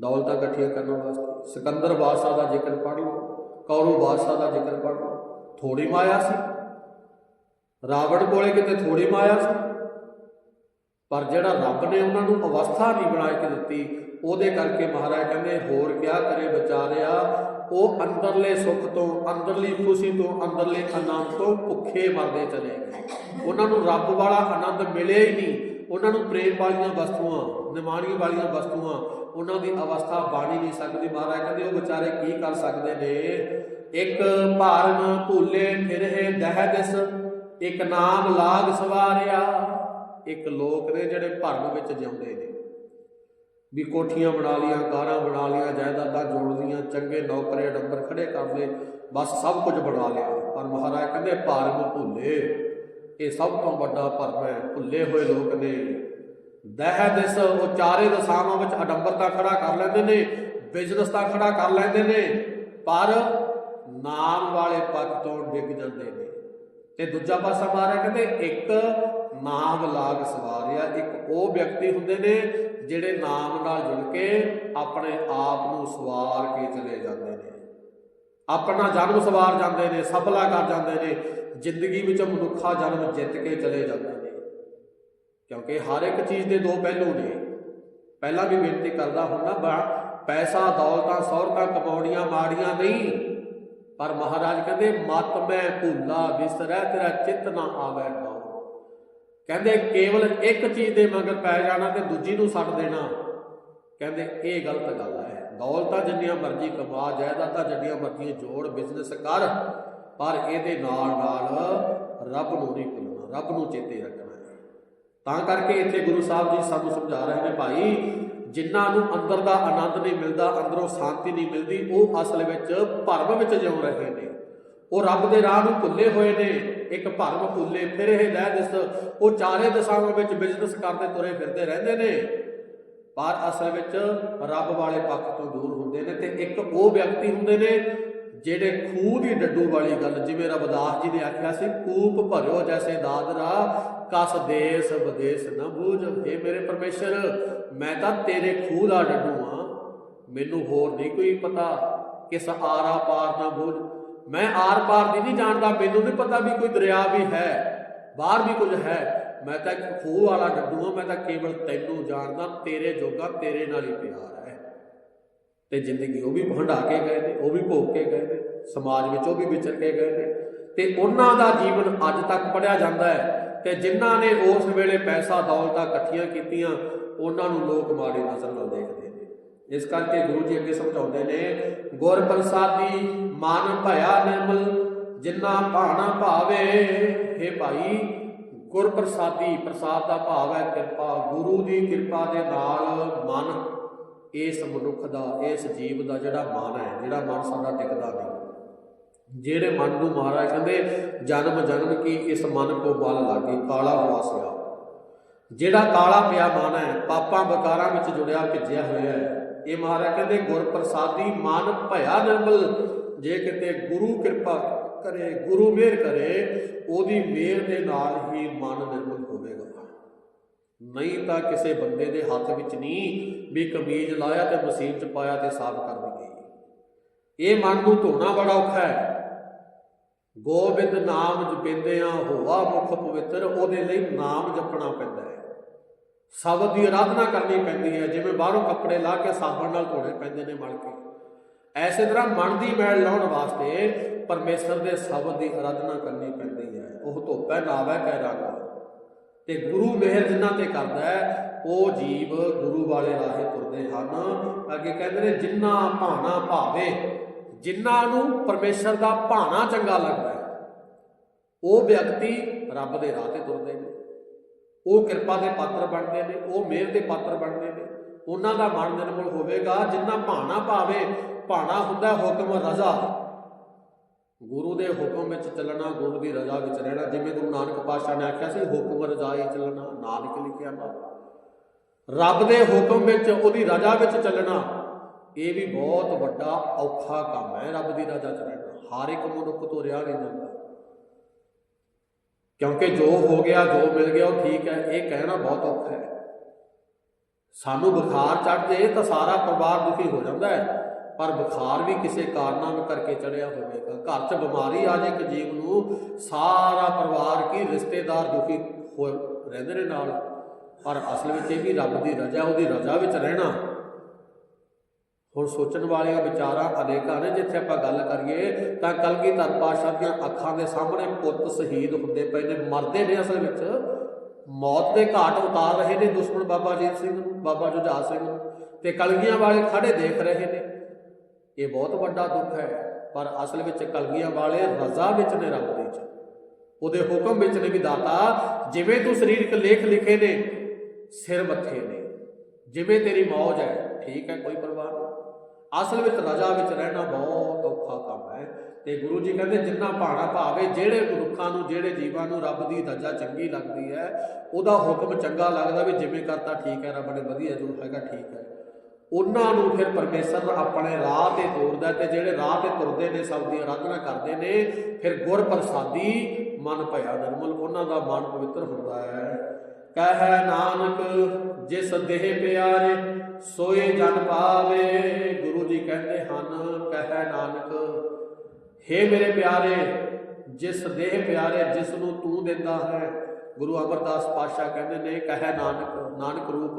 ਦੌਲਤਾਂ ਇਕੱਠੀਆਂ ਕਰਨ ਵਾਸਤੇ। ਸਿਕੰਦਰ ਬਾਦਸ਼ਾਹ ਦਾ ਜ਼ਿਕਰ ਪੜ੍ਹ ਲਓ ਕੌਰੂ ਬਾਦਸ਼ਾਹ ਦਾ ਜ਼ਿਕਰ ਪੜ੍ਹ ਲਓ। ਥੋੜੀ ਮਾਇਆ ਸੀ। ਰਾਵਣ ਕੋਲੇ ਕਿਤੇ ਥੋੜੀ ਮਾਇਆ ਸੀ। ਪਰ ਜਿਹੜਾ ਰੱਬ ਨੇ ਉਹਨਾਂ ਨੂੰ ਅਵਸਥਾ ਨਹੀਂ ਬਣਾ ਕੇ ਦਿੱਤੀ, ਉਹਦੇ ਕਰਕੇ ਮਹਾਰਾਜ ਕਹਿੰਦੇ, ਹੋਰ ਕਿਆ ਕਰੇ ਵਿਚਾਰਿਆ? ਉਹ ਅੰਦਰਲੇ ਸੁੱਖ ਤੋਂ, ਅੰਦਰਲੀ ਖੁਸ਼ੀ ਤੋਂ, ਅੰਦਰਲੇ ਆਨੰਦ ਤੋਂ ਭੁੱਖੇ ਮਰਦੇ ਚਲੇ ਗਏ। ਉਹਨਾਂ ਨੂੰ ਰੱਬ ਵਾਲਾ ਆਨੰਦ ਮਿਲਿਆ ਹੀ ਨਹੀਂ। ਉਹਨਾਂ ਨੂੰ ਪ੍ਰੇਮ ਵਾਲੀਆਂ ਵਸਤੂਆਂ, ਨਿਮਾਣੀ ਵਾਲੀਆਂ ਵਸਤੂਆਂ, ਉਹਨਾਂ ਦੀ ਅਵਸਥਾ ਬਾਣੀ ਨਹੀਂ ਸਕਦੀ। ਮਹਾਰਾਜ ਕਹਿੰਦੇ, ਉਹ ਵਿਚਾਰੇ ਕੀ ਕਰ ਸਕਦੇ ਨੇ? ਇੱਕ ਭਾਰਨ ਭੁੱਲੇ ਫਿਰਹਿ ਦਹਿ ਦਿਸ। ਇੱਕ ਨਾਮ ਲਾਗ ਸਵਾਰਿਆ, ਇੱਕ ਲੋਕ ਨੇ ਜਿਹੜੇ ਭਰਮ ਵਿੱਚ ਜਿਉਂਦੇ ਨੇ। ਵੀ ਕੋਠੀਆਂ ਬਣਾ ਲੀਆਂ, ਕਾਰਾਂ ਬਣਾ ਲੀਆਂ, ਜਾਇਦਾਦਾਂ ਜੋੜ ਲੀਆਂ, ਚੰਗੇ ਨੌਕਰੇ ਡੰਬਰ ਖੜੇ ਕਰ ਲਏ, ਬਸ ਸਭ ਕੁਝ ਬਣਾ ਲਿਆ। ਪਰ ਮਹਾਰਾਜ ਕਹਿੰਦੇ, ਭਰਮ ਭੁੱਲੇ, ਇਹ ਸਭ ਤੋਂ ਵੱਡਾ ਭਰਮ ਹੈ, ਭੁੱਲੇ ਹੋਏ ਲੋਕ ਨੇ। ਦਹਿ ਦਿਸ ਉਹ ਚਾਰੇ ਦਸਾਵਾਂ ਵਿੱਚ ਅਡੰਬਰਤਾ ਖੜਾ ਕਰ ਲੈਂਦੇ ਨੇ, ਬਿਜ਼ਨਸ ਤਾਂ ਖੜਾ ਕਰ ਲੈਂਦੇ ਨੇ, ਪਰ ਨਾਮ ਵਾਲੇ ਪੱਖ ਤੋਂ ਡਿੱਗ ਜਾਂਦੇ ਨੇ। ਤੇ ਦੂਜਾ ਪਾਸਾ ਮਾਰਿਆ, ਕਹਿੰਦੇ ਇੱਕ ਨਾਮ ਲਾਗ ਸਵਾਰਿਆ, ਇੱਕ ਉਹ ਵਿਅਕਤੀ ਹੁੰਦੇ ਨੇ ਜਿਹੜੇ ਨਾਮ ਨਾਲ ਜੁੜ ਕੇ ਆਪਣੇ ਆਪ ਨੂੰ ਸਵਾਰ ਕੇ ਚਲੇ ਜਾਂਦੇ ਨੇ। ਆਪਣਾ ਜਨਮ ਸਵਾਰ ਜਾਂਦੇ ਨੇ, ਸਫਲਾ ਕਰ ਜਾਂਦੇ ਨੇ, ਜ਼ਿੰਦਗੀ ਵਿੱਚ ਮਨੁੱਖਾ ਜਨਮ ਜਿੱਤ ਕੇ ਚਲੇ ਜਾਂਦੇ ਨੇ। ਕਿਉਂਕਿ ਹਰ ਇੱਕ ਚੀਜ਼ ਦੇ ਦੋ ਪਹਿਲੂ ਨੇ। ਪਹਿਲਾਂ ਵੀ ਬੇਨਤੀ ਕਰਦਾ ਹੁੰਦਾ, ਬਾ ਪੈਸਾ, ਦੌਲਤਾਂ ਸੌਰਤਾਂ ਕਮਾਉਣੀਆਂ, ਮਾੜੀਆਂ ਨਹੀਂ। ਪਰ ਮਹਾਰਾਜ ਕਹਿੰਦੇ, ਮਤ ਮੈਂ ਭੁੱਲਾ ਵਿਸਰੈ ਤੇਰਾ ਚਿੱਤ ਨਾ ਆਵੇ ਨਾਉ ਕਹਿੰਦੇ, ਕੇਵਲ ਇੱਕ ਚੀਜ਼ ਦੇ ਮਗਰ ਪੈ ਜਾਣਾ ਤੇ ਦੂਜੀ ਨੂੰ ਛੱਡ ਦੇਣਾ। ਕਹਿੰਦੇ, ਇਹ ਗਲਤ ਗੱਲ ਹੈ। ਦੌਲਤਾਂ ਜਿੰਨੀਆਂ ਮਰਜ਼ੀ ਕਮਾ, ਜਾਇਦਾਦਾਂ ਜਿੰਨੀਆਂ ਮਰਜ਼ੀ ਜੋੜ, ਬਿਜ਼ਨਸ ਕਰ, ਪਰ ਇਹਦੇ ਨਾਲ ਨਾਲ ਰੱਬ ਨੂੰ ਨਹੀਂ ਭੁੱਲਣਾ, ਰੱਬ ਨੂੰ ਚੇਤੇ ਰੱਖਣਾ ਤਾਂ ਕਰਕੇ ਇੱਥੇ ਗੁਰੂ ਸਾਹਿਬ ਜੀ ਸਾਨੂੰ ਸਮਝਾ ਰਹੇ ਨੇ, ਭਾਈ ਜਿਨ੍ਹਾਂ ਨੂੰ ਅੰਦਰ ਦਾ ਆਨੰਦ ਨਹੀਂ ਮਿਲਦਾ, ਅੰਦਰੋਂ ਸ਼ਾਂਤੀ ਨਹੀਂ ਮਿਲਦੀ, ਉਹ ਅਸਲ ਵਿੱਚ ਭਰਮ ਵਿੱਚ ਜਿਉ ਰਹੇ ਨੇ। ਉਹ ਰੱਬ ਦੇ ਰਾਹ ਨੂੰ ਭੁੱਲੇ ਹੋਏ ਨੇ, ਇੱਕ ਭਰਮ ਭੁੱਲੇ ਫਿਰ ਇਹ ਲੈ ਦਿਸ ਉਹ ਚਾਰੇ ਦਿਸ਼ਾਵਾਂ ਵਿੱਚ ਬਿਜ਼ਨਸ ਕਰਦੇ ਤੁਰੇ ਫਿਰਦੇ ਰਹਿੰਦੇ ਨੇ। ਪਰ ਅਸਲ ਵਿੱਚ ਰੱਬ ਵਾਲੇ ਪੱਖ ਤੋਂ ਦੂਰ ਹੁੰਦੇ ਨੇ ਤੇ ਇੱਕ ਉਹ ਵਿਅਕਤੀ ਹੁੰਦੇ ਨੇ ਜਿਹੜੇ ਖੂਹ ਦੀ ਡੱਡੂ ਵਾਲੀ ਗੱਲ, ਜਿਵੇਂ ਰਬਦਾਸ ਜੀ ਨੇ ਆਖਿਆ ਸੀ, ਕੂਪ ਭਰਿਓ ਜੈਸੇ ਦਾਦਰਾ ਕਸ ਦੇਸ ਵਿਦੇਸ ਨਾ ਬੂਝ। ਏ ਮੇਰੇ ਪਰਮੇਸ਼ਰ ਮੈਂ ਤਾਂ ਤੇਰੇ ਖੂਹ ਦਾ ਡੱਡੂ ਆ ਮੈਨੂੰ ਹੋਰ ਨਹੀਂ ਕੋਈ ਪਤਾ ਕਿਸ ਆਰਾ ਪਾਰ ਨਾ ਬੂਝ। ਮੈਂ ਆਰ ਪਾਰ ਦੀ ਨਹੀਂ ਜਾਣਦਾ, ਮੈਨੂੰ ਨਹੀਂ ਪਤਾ ਵੀ ਕੋਈ ਦਰਿਆ ਵੀ ਹੈ, ਬਾਹਰ ਵੀ ਕੁਝ ਹੈ। ਮੈਂ ਤਾਂ ਇੱਕ ਖੂਹ ਵਾਲਾ ਡੱਡੂ ਆ ਮੈਂ ਤਾਂ ਕੇਵਲ ਤੈਨੂੰ ਜਾਣਦਾ, ਤੇਰੇ ਜੋਗਾ ਤੇਰੇ ਨਾਲ ਹੀ ਪਿਆਰ ਹੈ। ਤੇ ਜ਼ਿੰਦਗੀ ਉਹ ਵੀ ਭੰਡਾ ਕੇ ਗਏ ਨੇ, ਉਹ ਵੀ ਭੋਗ ਕੇ ਗਏ ਨੇ, ਸਮਾਜ ਵਿੱਚ ਉਹ ਵੀ ਵਿਚਰ ਕੇ ਗਏ ਨੇ। ਤੇ ਉਹਨਾਂ ਦਾ ਜੀਵਨ ਅੱਜ ਤੱਕ ਪੜਿਆ ਜਾਂਦਾ ਹੈ। ਤੇ ਜਿਨ੍ਹਾਂ ਨੇ ਉਸ ਵੇਲੇ ਪੈਸਾ, ਦੌਲਤਾਂ ਇਕੱਠੀਆਂ ਕੀਤੀਆਂ ਉਹਨਾਂ ਨੂੰ ਲੋਕ ਮਾੜੀ ਨਜ਼ਰ ਨਾਲ ਦੇਖਦੇ ਨੇ। ਇਸ ਕਰਕੇ ਗੁਰੂ ਜੀ ਅੱਗੇ ਸਮਝਾਉਂਦੇ ਨੇ, ਗੁਰ ਪ੍ਰਸਾਦੀ ਮਨ ਭਇਆ ਨਿਰਮਲ, ਜਿੰਨਾ ਭਾਣਾ ਭਾਵੇ हे ਭਾਈ, ਗੁਰ ਪ੍ਰਸਾਦੀ ਪ੍ਰਸਾਦ ਦਾ ਭਾਵ ਹੈ ਕਿਰਪਾ, ਗੁਰੂ ਦੀ ਕਿਰਪਾ ਦੇ ਨਾਲ ਮਨ, ਇਸ ਮਨੁੱਖ ਦਾ, ਇਸ ਜੀਵ ਦਾ ਜਿਹੜਾ ਮਨ ਹੈ, ਜਿਹੜਾ ਮਨ ਸਾਡਾ ਟਿਕਦਾ ਨਹੀਂ। ਜਿਹੜੇ ਮਨ ਨੂੰ ਮਹਾਰਾਜ ਕਹਿੰਦੇ, ਜਨਮ ਜਨਮ ਕੀ ਇਸ ਮਨ ਕੋ ਬਲ ਲਾਗੇ, ਕਾਲਾ ਹੋਆ ਜਿਹੜਾ ਕਾਲਾ ਪਿਆ ਮਨ ਹੈ, ਪਾਪਾਂ ਬਕਾਰਾਂ ਵਿੱਚ ਜੁੜਿਆ ਭਿੱਜਿਆ ਹੋਇਆ ਹੈ। ਇਹ ਮਹਾਰਾਜ ਕਹਿੰਦੇ ਗੁਰ ਪ੍ਰਸਾਦੀ ਮਨ ਭਇਆ ਨਿਰਮਲ, ਜੇ ਕਿਤੇ ਗੁਰੂ ਕਿਰਪਾ ਕਰੇ, ਗੁਰੂ ਮਿਹਰ ਕਰੇ, ਉਹਦੀ ਮਿਹਰ ਦੇ ਨਾਲ ਹੀ ਮਨ ਨਿਰਮਲ ਹੋਵੇਗਾ। ਨਹੀਂ ਤਾਂ ਕਿਸੇ ਬੰਦੇ ਦੇ ਹੱਥ ਵਿੱਚ ਨਹੀਂ ਵੀ ਕਮੀਜ਼ ਲਾਇਆ ਤੇ ਮਸ਼ੀਨ 'ਚ ਪਾਇਆ ਤੇ ਸਾਫ਼ ਕਰ ਦਈਏ। ਇਹ ਮਨ ਨੂੰ ਧੋਣਾ ਬੜਾ ਔਖਾ ਹੈ। ਗੋਬਿੰਦ ਨਾਮ ਜਪਿੰਦਿਆਂ ਹੋਵਾ ਮੁਖ ਪਵਿੱਤਰ, ਉਹਦੇ ਲਈ ਨਾਮ ਜਪਣਾ ਪੈਂਦਾ ਹੈ। ਸ਼ਬਦ ਦੀ ਆਰਾਧਨਾ ਕਰਨੀ ਪੈਂਦੀ ਹੈ, ਜਿਵੇਂ ਬਾਹਰੋਂ ਕੱਪੜੇ ਲਾ ਕੇ ਸਾਬਣ ਨਾਲ ਧੋਣੇ ਪੈਂਦੇ ਨੇ ਮਲ ਕੇ। ਐਸੇ ਤਰ੍ਹਾਂ ਮਨ ਦੀ ਮੈਲ ਲਾਉਣ ਵਾਸਤੇ ਪਰਮੇਸ਼ਰ ਦੇ ਸ਼ਬਦ ਦੀ ਆਰਾਧਨਾ ਕਰਨੀ ਪੈਂਦੀ ਹੈ। ਉਹ ਧੋਪੈ ਨਾਵੈ ਕਹਿ ਰੰਗ ਤੇ ਗੁਰੂ ਮਿਹਰ ਜਿਨ੍ਹਾਂ ਤੇ ਕਰਦਾ ਹੈ, ਉਹ ਜੀਵ ਗੁਰੂ ਵਾਲੇ ਰਾਹੇ ਤੁਰਦੇ ਹਨ। ਅੱਗੇ ਕਹਿੰਦੇ ਨੇ, ਜਿੰਨਾ ਭਾਣਾ ਭਾਵੇ ਜਿਨ੍ਹਾਂ ਨੂੰ ਪਰਮੇਸ਼ਰ ਦਾ ਭਾਣਾ ਚੰਗਾ ਲੱਗਦਾ ਹੈ, ਉਹ ਵਿਅਕਤੀ ਰੱਬ ਦੇ ਰਾਹ ਤੇ ਤੁਰਦੇ ਨੇ। ਉਹ ਕਿਰਪਾ ਦੇ ਪਾਤਰ ਬਣਦੇ ਨੇ, ਉਹ ਮਿਹਰ ਦੇ ਪਾਤਰ ਬਣਦੇ ਨੇ। ਉਹਨਾਂ ਦਾ ਮਨ ਨਿਰਮਲ ਹੋਵੇਗਾ, ਜਿੰਨਾ ਭਾਣਾ ਭਾਵੇ, ਭਾਣਾ ਹੁੰਦਾ ਹੁਕਮ ਰਜ਼ਾ। ਗੁਰੂ ਦੇ ਹੁਕਮ ਵਿੱਚ ਚੱਲਣਾ, ਗੁਰੂ ਦੀ ਰਜ਼ਾ ਵਿੱਚ ਰਹਿਣਾ, ਜਿਵੇਂ ਗੁਰੂ ਨਾਨਕ ਪਾਤਸ਼ਾਹ ਨੇ ਆਖਿਆ ਸੀ, ਹੁਕਮ ਰਜ਼ਾ ਹੀ ਚੱਲਣਾ, ਨਾਨਕ ਲਿਖਿਆ ਨਾ। ਰੱਬ ਦੇ ਹੁਕਮ ਵਿੱਚ, ਉਹਦੀ ਰਜ਼ਾ ਵਿੱਚ ਚੱਲਣਾ, ਇਹ ਵੀ ਬਹੁਤ ਵੱਡਾ ਔਖਾ ਕੰਮ ਹੈ, ਰੱਬ ਦੀ ਰਜ਼ਾ ਚ ਰਹਿਣਾ। ਹਰ ਇੱਕ ਮਨੁੱਖ ਤੋਂ ਰਿਹਾ ਨਹੀਂ ਜਾਂਦਾ। ਕਿਉਂਕਿ ਜੋ ਹੋ ਗਿਆ, ਜੋ ਮਿਲ ਗਿਆ, ਉਹ ਠੀਕ ਹੈ। ਇਹ ਕਹਿਣਾ ਬਹੁਤ ਔਖਾ ਹੈ। ਸਾਨੂੰ ਬੁਖਾਰ ਚੜ ਜੇ ਤਾਂ ਸਾਰਾ ਪਰਿਵਾਰ ਦੁਖੀ ਹੋ ਜਾਂਦਾ ਹੈ। ਪਰ ਬੁਖਾਰ ਵੀ ਕਿਸੇ ਕਾਰਨਾਂ ਕਰਕੇ ਚੜਿਆ ਹੋਵੇਗਾ। ਘਰ 'ਚ ਬਿਮਾਰੀ ਆ ਜੇ ਇੱਕ ਜੀਵ ਨੂੰ, ਸਾਰਾ ਪਰਿਵਾਰ ਕੀ ਰਿਸ਼ਤੇਦਾਰ ਦੁਖੀ ਹੋ ਰਹਿੰਦੇ ਨੇ ਨਾਲ। ਪਰ ਅਸਲ ਵਿੱਚ ਇਹ ਵੀ ਰੱਬ ਦੀ ਰਜ਼ਾ, ਉਹਦੀ ਰਜ਼ਾ ਵਿੱਚ ਰਹਿਣਾ। ਹੁਣ ਸੋਚਣ ਵਾਲੀਆਂ ਵਿਚਾਰਾਂ ਅਨੇਕਾਂ ਨੇ, ਜਿੱਥੇ ਆਪਾਂ ਗੱਲ ਕਰੀਏ ਤਾਂ ਕਲਗੀਧਰ ਪਾਤਸ਼ਾਹ ਦੀਆਂ ਅੱਖਾਂ ਦੇ ਸਾਹਮਣੇ ਪੁੱਤ ਸ਼ਹੀਦ ਹੁੰਦੇ ਪਏ ਨੇ, ਮਰਦੇ ਨੇ ਅਸਲ ਵਿੱਚ। ਮੌਤ ਦੇ ਘਾਟ ਉਤਾਰ ਰਹੇ ਨੇ ਦੁਸ਼ਮਣ ਬਾਬਾ ਜੀਤ ਸਿੰਘ ਨੂੰ ਬਾਬਾ ਜੁਝਾਰ ਸਿੰਘ। ਨੂੰ ਤੇ ਕਲਗੀਆਂ ਵਾਲੇ ਖੜੇ ਦੇਖ ਰਹੇ ਨੇ। ਇਹ ਬਹੁਤ ਵੱਡਾ ਦੁੱਖ ਹੈ, ਪਰ ਅਸਲ ਵਿੱਚ ਕਲਗੀਆਂ ਵਾਲੇ ਰਜ਼ਾ ਵਿੱਚ ਨੇ ਰੱਬ ਦੇ ਚ ਉਹਦੇ ਹੁਕਮ ਵਿੱਚ ਨੇ ਵੀ ਦਾਤਾ, ਜਿਵੇਂ ਤੂੰ ਸਰੀਰਕ ਲੇਖ ਲਿਖੇ ਨੇ, ਸਿਰ ਮੱਥੇ ਨੇ। ਜਿਵੇਂ ਤੇਰੀ ਮੌਜ ਹੈ, ਠੀਕ ਹੈ, ਕੋਈ ਪਰਵਾਹ ਨਹੀਂ ਅਸਲ ਵਿੱਚ ਰਜਾ ਵਿੱਚ ਰਹਿਣਾ ਬਹੁਤ ਔਖਾ ਕੰਮ ਹੈ। ਤੇ ਗੁਰੂ ਜੀ ਕਹਿੰਦੇ, ਜਿੰਨਾ ਭਾਣਾ ਭਾਵੇ, ਜਿਹੜੇ ਮਨੁੱਖਾਂ ਨੂੰ, ਜਿਹੜੇ ਜੀਵਾਂ ਨੂੰ ਰੱਬ ਦੀ ਰਜਾ ਚੰਗੀ ਲੱਗਦੀ ਹੈ, ਉਹਦਾ ਹੁਕਮ ਚੰਗਾ ਲੱਗਦਾ ਵੀ ਜਿਵੇਂ ਕਰਤਾ ਠੀਕ ਹੈ, ਰੱਬ ਨੇ ਵਧੀਆ ਜੋ ਹੈਗਾ ਠੀਕ ਹੈ। ਉਹਨਾਂ ਨੂੰ ਫਿਰ ਪਰਮੇਸ਼ਰ ਆਪਣੇ ਰਾਹ ਤੇ ਤੋਰਦਾ ਤੇ ਜਿਹੜੇ ਰਾਹ ਤੇ ਤੁਰਦੇ ਨੇ, ਸਭ ਦੀ ਆਰਾਧਨਾ ਕਰਦੇ ਨੇ, ਫਿਰ ਗੁਰ ਪ੍ਰਸਾਦੀ ਮਨ ਭਇਆ ਨਿਰਮਲ, ਉਹਨਾਂ ਦਾ ਮਨ ਪਵਿੱਤਰ ਹੁੰਦਾ ਹੈ। ਕਹਿ ਨਾਨਕ, ਜਿਸ ਦੇਹ ਪਿਆਰੇ, ਸੋਏ ਜਨ ਪਾਵੇ। ਗੁਰੂ ਜੀ ਕਹਿੰਦੇ ਹਨ, ਕਹੈ ਨਾਨਕ, ਹੇ ਮੇਰੇ ਪਿਆਰੇ, ਜਿਸ ਦੇਹ ਪਿਆਰੇ, ਜਿਸ ਨੂੰ ਤੂੰ ਦਿੰਦਾ ਹੈ। ਗੁਰੂ ਅਮਰਦਾਸ ਪਾਤਸ਼ਾਹ ਕਹਿੰਦੇ ਨੇ, ਕਹਿ ਨਾਨਕ ਨਾਨਕ ਰੂਪ,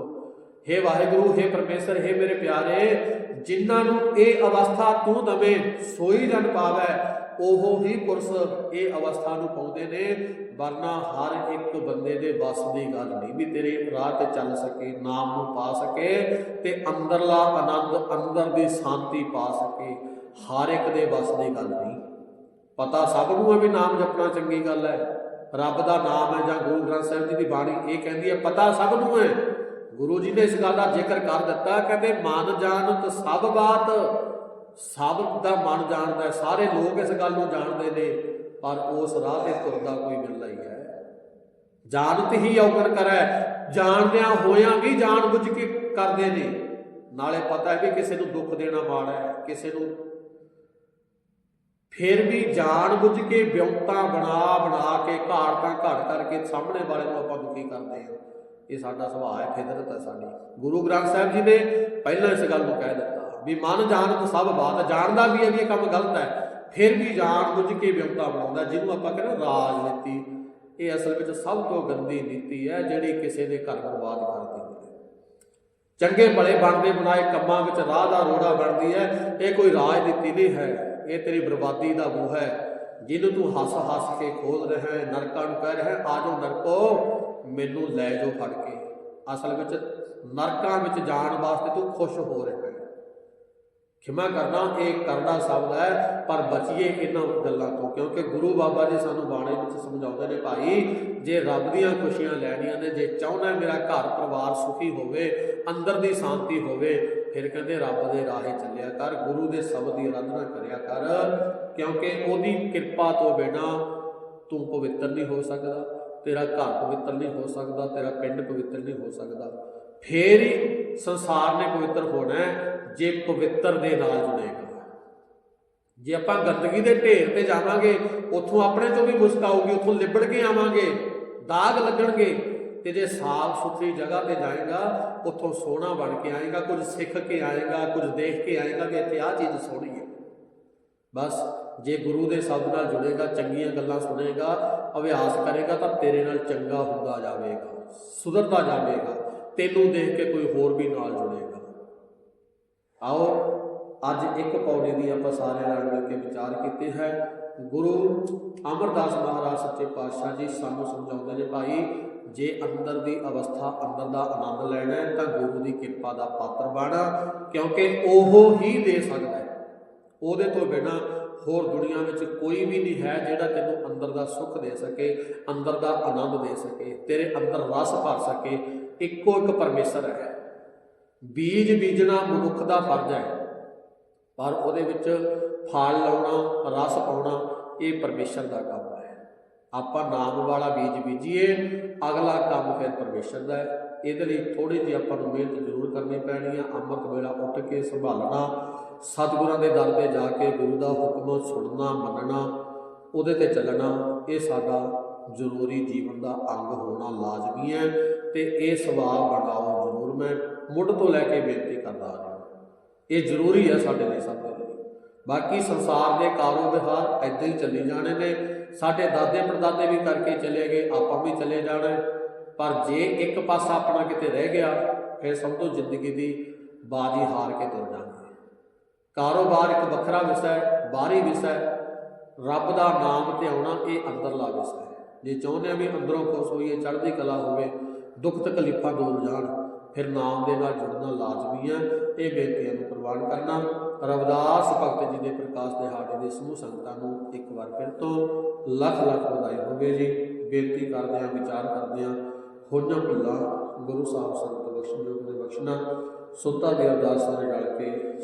ਹੇ ਵਾਹਿਗੁਰੂ, ਹੇ ਪਰਮੇਸ਼ਰ, ਹੇ ਮੇਰੇ ਪਿਆਰੇ, ਜਿਨ੍ਹਾਂ ਨੂੰ ਇਹ ਅਵਸਥਾ ਤੂੰ ਦਵੇਂ, ਸੋਈ ਜਨ ਪਾਵੈ ਉਹ ਹੀ ਪੁਰਸ਼ ਇਹ ਅਵਸਥਾ ਨੂੰ ਪਾਉਂਦੇ ਨੇ, ਵਰਨਾ ਹਰ ਇੱਕ ਬੰਦੇ ਦੇ ਵੱਸ ਦੀ ਗੱਲ ਨਹੀਂ ਵੀ ਤੇਰੇ ਰਾਹ ਤੇ ਚੱਲ ਸਕੇ, ਨਾਮ ਨੂੰ ਪਾ ਸਕੇ ਤੇ ਅੰਦਰਲਾ ਆਨੰਦ ਅੰਦਰ ਦੀ ਸ਼ਾਂਤੀ ਪਾ ਸਕੇ, ਹਰ ਇੱਕ ਦੇ ਵੱਸ ਦੀ ਗੱਲ ਨਹੀਂ। ਪਤਾ ਸਭ ਨੂੰ ਹੈ ਵੀ ਨਾਮ ਜਪਣਾ ਚੰਗੀ ਗੱਲ ਹੈ। ਰੱਬ ਦਾ ਨਾਮ ਹੈ ਜਾਂ ਗੁਰੂ ਗ੍ਰੰਥ ਸਾਹਿਬ ਜੀ ਦੀ ਬਾਣੀ ਇਹ ਕਹਿੰਦੀ ਹੈ, ਪਤਾ ਸਭ ਨੂੰ ਹੈ। ਗੁਰੂ ਜੀ ਨੇ ਇਸ ਗੱਲ ਦਾ ਜ਼ਿਕਰ ਕਰ ਦਿੱਤਾ, ਕਹਿੰਦੇ, ਮਨ ਜਾਣਤ ਸਭ ਬਾਤ ਸਾਬਤ ਦਾ ਮਨ ਜਾਣਦਾ ਹੈ, ਸਾਰੇ ਲੋਕ ਇਸ ਗੱਲ ਨੂੰ ਜਾਣਦੇ ਨੇ, ਪਰ ਉਸ ਰਾਹ ਤੇ ਤੁਰਦਾ ਕੋਈ ਮਿਲਦਾ ਹੀ ਹੈ। ਜਾਣਤ ਹੀ ਔਗਣ ਕਰੈ, ਜਾਣਦਿਆਂ ਹੋਇਆਂ ਵੀ ਜਾਣ ਬੁੱਝ ਕੇ ਕਰਦੇ ਨੇ। ਨਾਲੇ ਪਤਾ ਹੈ ਵੀ ਕਿਸੇ ਨੂੰ ਦੁੱਖ ਦੇਣਾ ਮਾੜਾ ਹੈ, ਕਿਸੇ ਨੂੰ ਫਿਰ ਵੀ ਜਾਣ ਬੁੱਝ ਕੇ ਵਿਉਂਤਾਂ ਬਣਾ ਬਣਾ ਕੇ ਘਾੜਤਾਂ ਘੜ ਕਰਕੇ ਸਾਹਮਣੇ ਵਾਲੇ ਨੂੰ ਆਪਾਂ ਦੁਖੀ ਕਰਦੇ ਹਾਂ। ਇਹ ਸਾਡਾ ਸੁਭਾਅ ਹੈ, ਫਿਤਰਤ ਹੈ ਸਾਡੀ। ਗੁਰੂ ਗ੍ਰੰਥ ਸਾਹਿਬ ਜੀ ਨੇ ਪਹਿਲਾਂ ਇਸ ਗੱਲ ਨੂੰ ਕਹਿ ਦਿੱਤਾ। ਵੀ ਮਨ ਜਾਣਤ ਸਭ ਬਾਤ ਜਾਣਦਾ ਵੀ ਹੈ ਵੀ ਇਹ ਕੰਮ ਗਲਤ ਹੈ, ਫਿਰ ਵੀ ਜਾਣ ਬੁੱਝ ਕੇ ਵਿਉਂਤਾਂ ਬਣਾਉਂਦਾ, ਜਿਹਨੂੰ ਆਪਾਂ ਕਹਿੰਦੇ ਰਾਜਨੀਤੀ। ਇਹ ਅਸਲ ਵਿੱਚ ਸਭ ਤੋਂ ਗੰਦੀ ਨੀਤੀ ਹੈ, ਜਿਹੜੀ ਕਿਸੇ ਦੇ ਘਰ ਬਰਬਾਦ ਕਰਦੀ ਹੈ। ਚੰਗੇ ਭਲੇ ਬਣਦੇ ਬਣਾਏ ਕੰਮਾਂ ਵਿੱਚ ਰਾਹ ਦਾ ਰੋੜਾ ਬਣਦੀ ਹੈ। ਇਹ ਕੋਈ ਰਾਜਨੀਤੀ ਨਹੀਂ ਹੈ, ਇਹ ਤੇਰੀ ਬਰਬਾਦੀ ਦਾ ਮੂੰਹ ਹੈ। ਜਿਹਨੂੰ ਤੂੰ ਹੱਸ ਹੱਸ ਕੇ ਖੋਲ ਰਿਹਾ ਹੈ, ਨਰਕਾਂ ਨੂੰ ਕਹਿ ਰਿਹਾ ਹੈ, ਆ ਜਾਓ ਨਰਕੋ, ਮੈਨੂੰ ਲੈ ਜਾਓ ਫੜ ਕੇ। ਅਸਲ ਵਿੱਚ ਨਰਕਾਂ ਵਿੱਚ ਜਾਣ ਵਾਸਤੇ ਤੂੰ ਖੁਸ਼ ਹੋ ਰਿਹਾ ਖਿਮਾ ਕਰਨਾ ਇਹ ਕਰਦਾ ਸ਼ਬਦ ਹੈ, ਪਰ ਬਚੀਏ ਇਹਨਾਂ ਗੱਲਾਂ ਤੋਂ, ਕਿਉਂਕਿ ਗੁਰੂ ਬਾਬਾ ਜੀ ਸਾਨੂੰ ਬਾਣੇ ਵਿੱਚ ਸਮਝਾਉਂਦੇ ਨੇ, ਭਾਈ, ਜੇ ਰੱਬ ਦੀਆਂ ਖੁਸ਼ੀਆਂ ਲੈਣੀਆਂ ਨੇ, ਜੇ ਚਾਹੁੰਦਾ ਮੇਰਾ ਘਰ ਪਰਿਵਾਰ ਸੁਖੀ ਹੋਵੇ, ਅੰਦਰ ਦੀ ਸ਼ਾਂਤੀ ਹੋਵੇ, ਫਿਰ ਕਹਿੰਦੇ ਰੱਬ ਦੇ ਰਾਹੇ ਚੱਲਿਆ ਕਰ, ਗੁਰੂ ਦੇ ਸ਼ਬਦ ਦੀ ਆਰਾਧਨਾ ਕਰਿਆ ਕਰ, ਕਿਉਂਕਿ ਉਹਦੀ ਕਿਰਪਾ ਤੋਂ ਬਿਨਾ ਤੂੰ ਪਵਿੱਤਰ ਨਹੀਂ ਹੋ ਸਕਦਾ, ਤੇਰਾ ਘਰ ਪਵਿੱਤਰ ਨਹੀਂ ਹੋ ਸਕਦਾ, ਤੇਰਾ ਪਿੰਡ ਪਵਿੱਤਰ ਨਹੀਂ ਹੋ ਸਕਦਾ। ਫੇਰ ਹੀ ਸੰਸਾਰ ਨੇ ਪਵਿੱਤਰ ਹੋਣਾ ਹੈ, ਜੇ ਪਵਿੱਤਰ ਦੇ ਨਾਲ ਜੁੜੇਗਾ ਜੇ ਆਪਾਂ ਗੰਦਗੀ ਦੇ ਢੇਰ ਤੇ ਜਾਵਾਂਗੇ, ਉੱਥੋਂ ਆਪਣੇ ਤੋਂ ਵੀ ਮੁਸ਼ਕ ਆਊਗੀ, ਉੱਥੋਂ ਲਿਬੜ ਕੇ ਆਵਾਂਗੇ, ਦਾਗ ਲੱਗਣਗੇ, ਤੇ ਜੇ ਸਾਫ਼ ਸੁਥਰੀ ਜਗ੍ਹਾ ਤੇ ਜਾਏਗਾ, ਉੱਥੋਂ ਸੋਹਣਾ ਬਣ ਕੇ ਆਏਗਾ, ਕੁਝ ਸਿੱਖ ਕੇ ਆਏਗਾ, ਕੁਝ ਦੇਖ ਕੇ ਆਏਗਾ ਕਿ ਇੱਥੇ ਆਹ ਚੀਜ਼ ਸੋਹਣੀ ਹੈ। ਬਸ, ਜੇ ਗੁਰੂ ਦੇ ਸ਼ਬਦ ਨਾਲ ਜੁੜੇਗਾ, ਚੰਗੀਆਂ ਗੱਲਾਂ ਸੁਣੇਗਾ, ਅਭਿਆਸ ਕਰੇਗਾ, ਤਾਂ ਤੇਰੇ ਨਾਲ ਚੰਗਾ ਹੁੰਦਾ ਜਾਵੇਗਾ, ਸੁਧਰਦਾ ਜਾਵੇਗਾ। ਤੈਨੂੰ ਦੇਖ ਕੇ ਕੋਈ ਹੋਰ ਵੀ ਨਾਲ ਜੁੜੇਗਾ। ਆਓ, ਅੱਜ ਇੱਕ ਪੌੜੀ ਦੀ ਆਪਾਂ ਸਾਰੇ ਰਲ ਮਿਲ ਕੇ ਵਿਚਾਰ ਕੀਤੀ ਹੈ। ਗੁਰੂ ਅਮਰਦਾਸ ਮਹਾਰਾਜ ਸੱਚੇ ਪਾਤਸ਼ਾਹ ਜੀ ਸਾਨੂੰ ਸਮਝਾਉਂਦੇ ਨੇ, ਭਾਈ, ਜੇ ਅੰਦਰ ਦੀ ਅਵਸਥਾ ਅੰਦਰ ਦਾ ਆਨੰਦ ਲੈਣਾ ਹੈ, ਤਾਂ ਗੁਰੂ ਦੀ ਕਿਰਪਾ ਦਾ ਪਾਤਰ ਬਣ, ਕਿਉਂਕਿ ਉਹ ਹੀ ਦੇ ਸਕਦਾ ਹੈ। ਉਹਦੇ ਤੋਂ ਬਿਨਾ ਹੋਰ ਦੁਨੀਆ ਵਿੱਚ ਕੋਈ ਵੀ ਨਹੀਂ ਹੈ ਜਿਹੜਾ ਤੈਨੂੰ ਅੰਦਰ ਦਾ ਸੁੱਖ ਦੇ ਸਕੇ, ਅੰਦਰ ਦਾ ਆਨੰਦ ਦੇ ਸਕੇ, ਤੇਰੇ ਅੰਦਰ ਰਸ ਭਰ ਸਕੇ ਇੱਕੋ ਇੱਕ ਪਰਮੇਸ਼ਰ ਹੈ। ਬੀਜ ਬੀਜਣਾ ਮਨੁੱਖ ਦਾ ਫਰਜ਼ ਹੈ। ਪਰ ਉਹਦੇ ਵਿੱਚ ਫਲ ਲਾਉਣਾ, ਰਸ ਪਾਉਣਾ, ਇਹ ਪਰਮੇਸ਼ਰ ਦਾ ਕੰਮ ਹੈ। ਆਪਾਂ ਨਾਮ ਵਾਲਾ ਬੀਜ ਬੀਜੀਏ, ਅਗਲਾ ਕੰਮ ਫਿਰ ਪਰਮੇਸ਼ਰ ਦਾ ਹੈ। ਇਹਦੇ ਲਈ ਥੋੜੀ ਜਿਹੀ ਆਪਾਂ ਨੂੰ ਮਿਹਨਤ ਜ਼ਰੂਰ ਕਰਨੀ ਪੈਣੀ ਆ, ਅੰਮ੍ਰਿਤ ਵੇਲਾ ਉੱਠ ਕੇ ਸੰਭਾਲਣਾ, ਸਤਿਗੁਰਾਂ ਦੇ ਦਰ ਤੇ ਜਾ ਕੇ ਗੁਰੂ ਦਾ ਹੁਕਮ ਸੁਣਨਾ, ਮੰਨਣਾ, ਉਹਦੇ ਤੇ ਚੱਲਣਾ, ਇਹ ਸਾਡਾ ਜ਼ਰੂਰੀ ਜੀਵਨ ਦਾ ਅੰਗ ਹੋਣਾ ਲਾਜ਼ਮੀ ਹੈ। ਤੇ ਇਹ ਸਵਾਬ ਬਣਾਓ ਜ਼ਰੂਰ ਮੈਂ ਮੁੱਢ ਤੋਂ ਲੈ ਕੇ ਬੇਨਤੀ ਕਰਦਾ ਹਾਂ। ਇਹ ਜ਼ਰੂਰੀ ਹੈ ਸਾਡੇ ਲਈ ਸਭ ਦੇ ਲਈ। ਬਾਕੀ ਸੰਸਾਰ ਦੇ ਕਾਰੋਬਾਰ ਐਦਾਂ ਹੀ ਚੱਲੀ ਜਾਣੇ ਨੇ। ਸਾਡੇ ਦਾਦੇ ਪੜਦਾਦੇ ਵੀ ਕਰਕੇ ਚਲੇ ਗਏ, ਆਪਾਂ ਵੀ ਚਲੇ ਜਾਣਾ ਪਰ ਜੇ ਇੱਕ ਪਾਸਾ ਆਪਣਾ ਕਿਤੇ ਰਹਿ ਗਿਆ, ਫਿਰ ਸਮਝੋ ਜ਼ਿੰਦਗੀ ਦੀ ਬਾਜੀ ਹਾਰ ਕੇ ਤੁਰ ਜਾਵਾਂਗੇ ਕਾਰੋਬਾਰ ਇੱਕ ਵੱਖਰਾ ਵਿਸ਼ਾ ਹੈ, ਬਾਹਰੀ ਵਿਸ਼ਾ ਹੈ। ਰੱਬ ਦਾ ਨਾਮ ਤੇ ਆਉਣਾ ਇਹ ਅੰਦਰਲਾ ਵਿਸ਼ਾ ਹੈ। ਜੇ ਚਾਹੁੰਦੇ ਆ ਵੀ ਅੰਦਰੋਂ ਖੁਸ਼ ਹੋਈਏ, ਚੜ੍ਹਦੀ ਕਲਾ ਹੋਵੇ ਦੁੱਖ ਤਕਲੀਫਾਂ ਦੂਰ ਜਾਣ। ਫਿਰ ਨਾਮ ਦੇ ਨਾਲ ਜੁੜਨਾ ਲਾਜ਼ਮੀ ਹੈ। ਇਹ ਬੇਨਤੀਆਂ ਨੂੰ ਪ੍ਰਵਾਨ ਕਰਨਾ। ਰਵਿਦਾਸ ਭਗਤ ਜੀ ਦੇ ਪ੍ਰਕਾਸ਼ ਦਿਹਾੜੇ ਦੇ ਸਮੂਹ ਸੰਗਤਾਂ ਨੂੰ ਇੱਕ ਵਾਰ ਫਿਰ ਤੋਂ ਲੱਖ ਲੱਖ ਵਧਾਈ ਹੋਵੇ ਜੀ। ਬੇਨਤੀ ਕਰਦੇ ਹਾਂ, ਵਿਚਾਰ ਕਰਦੇ ਹਾਂ। ਹੋਣਾ ਭੁੱਲਾ ਗੁਰੂ ਸਾਹਿਬ ਸੰਗਤ ਬਖਸ਼ਣ ਜੋਗ ਦੇ ਬਖਸ਼ਣਾ। ਸੁੱਤਾ ਦੇ ਅਰਦਾਸ ਸਾਰੇ ਰਲ ਕੇ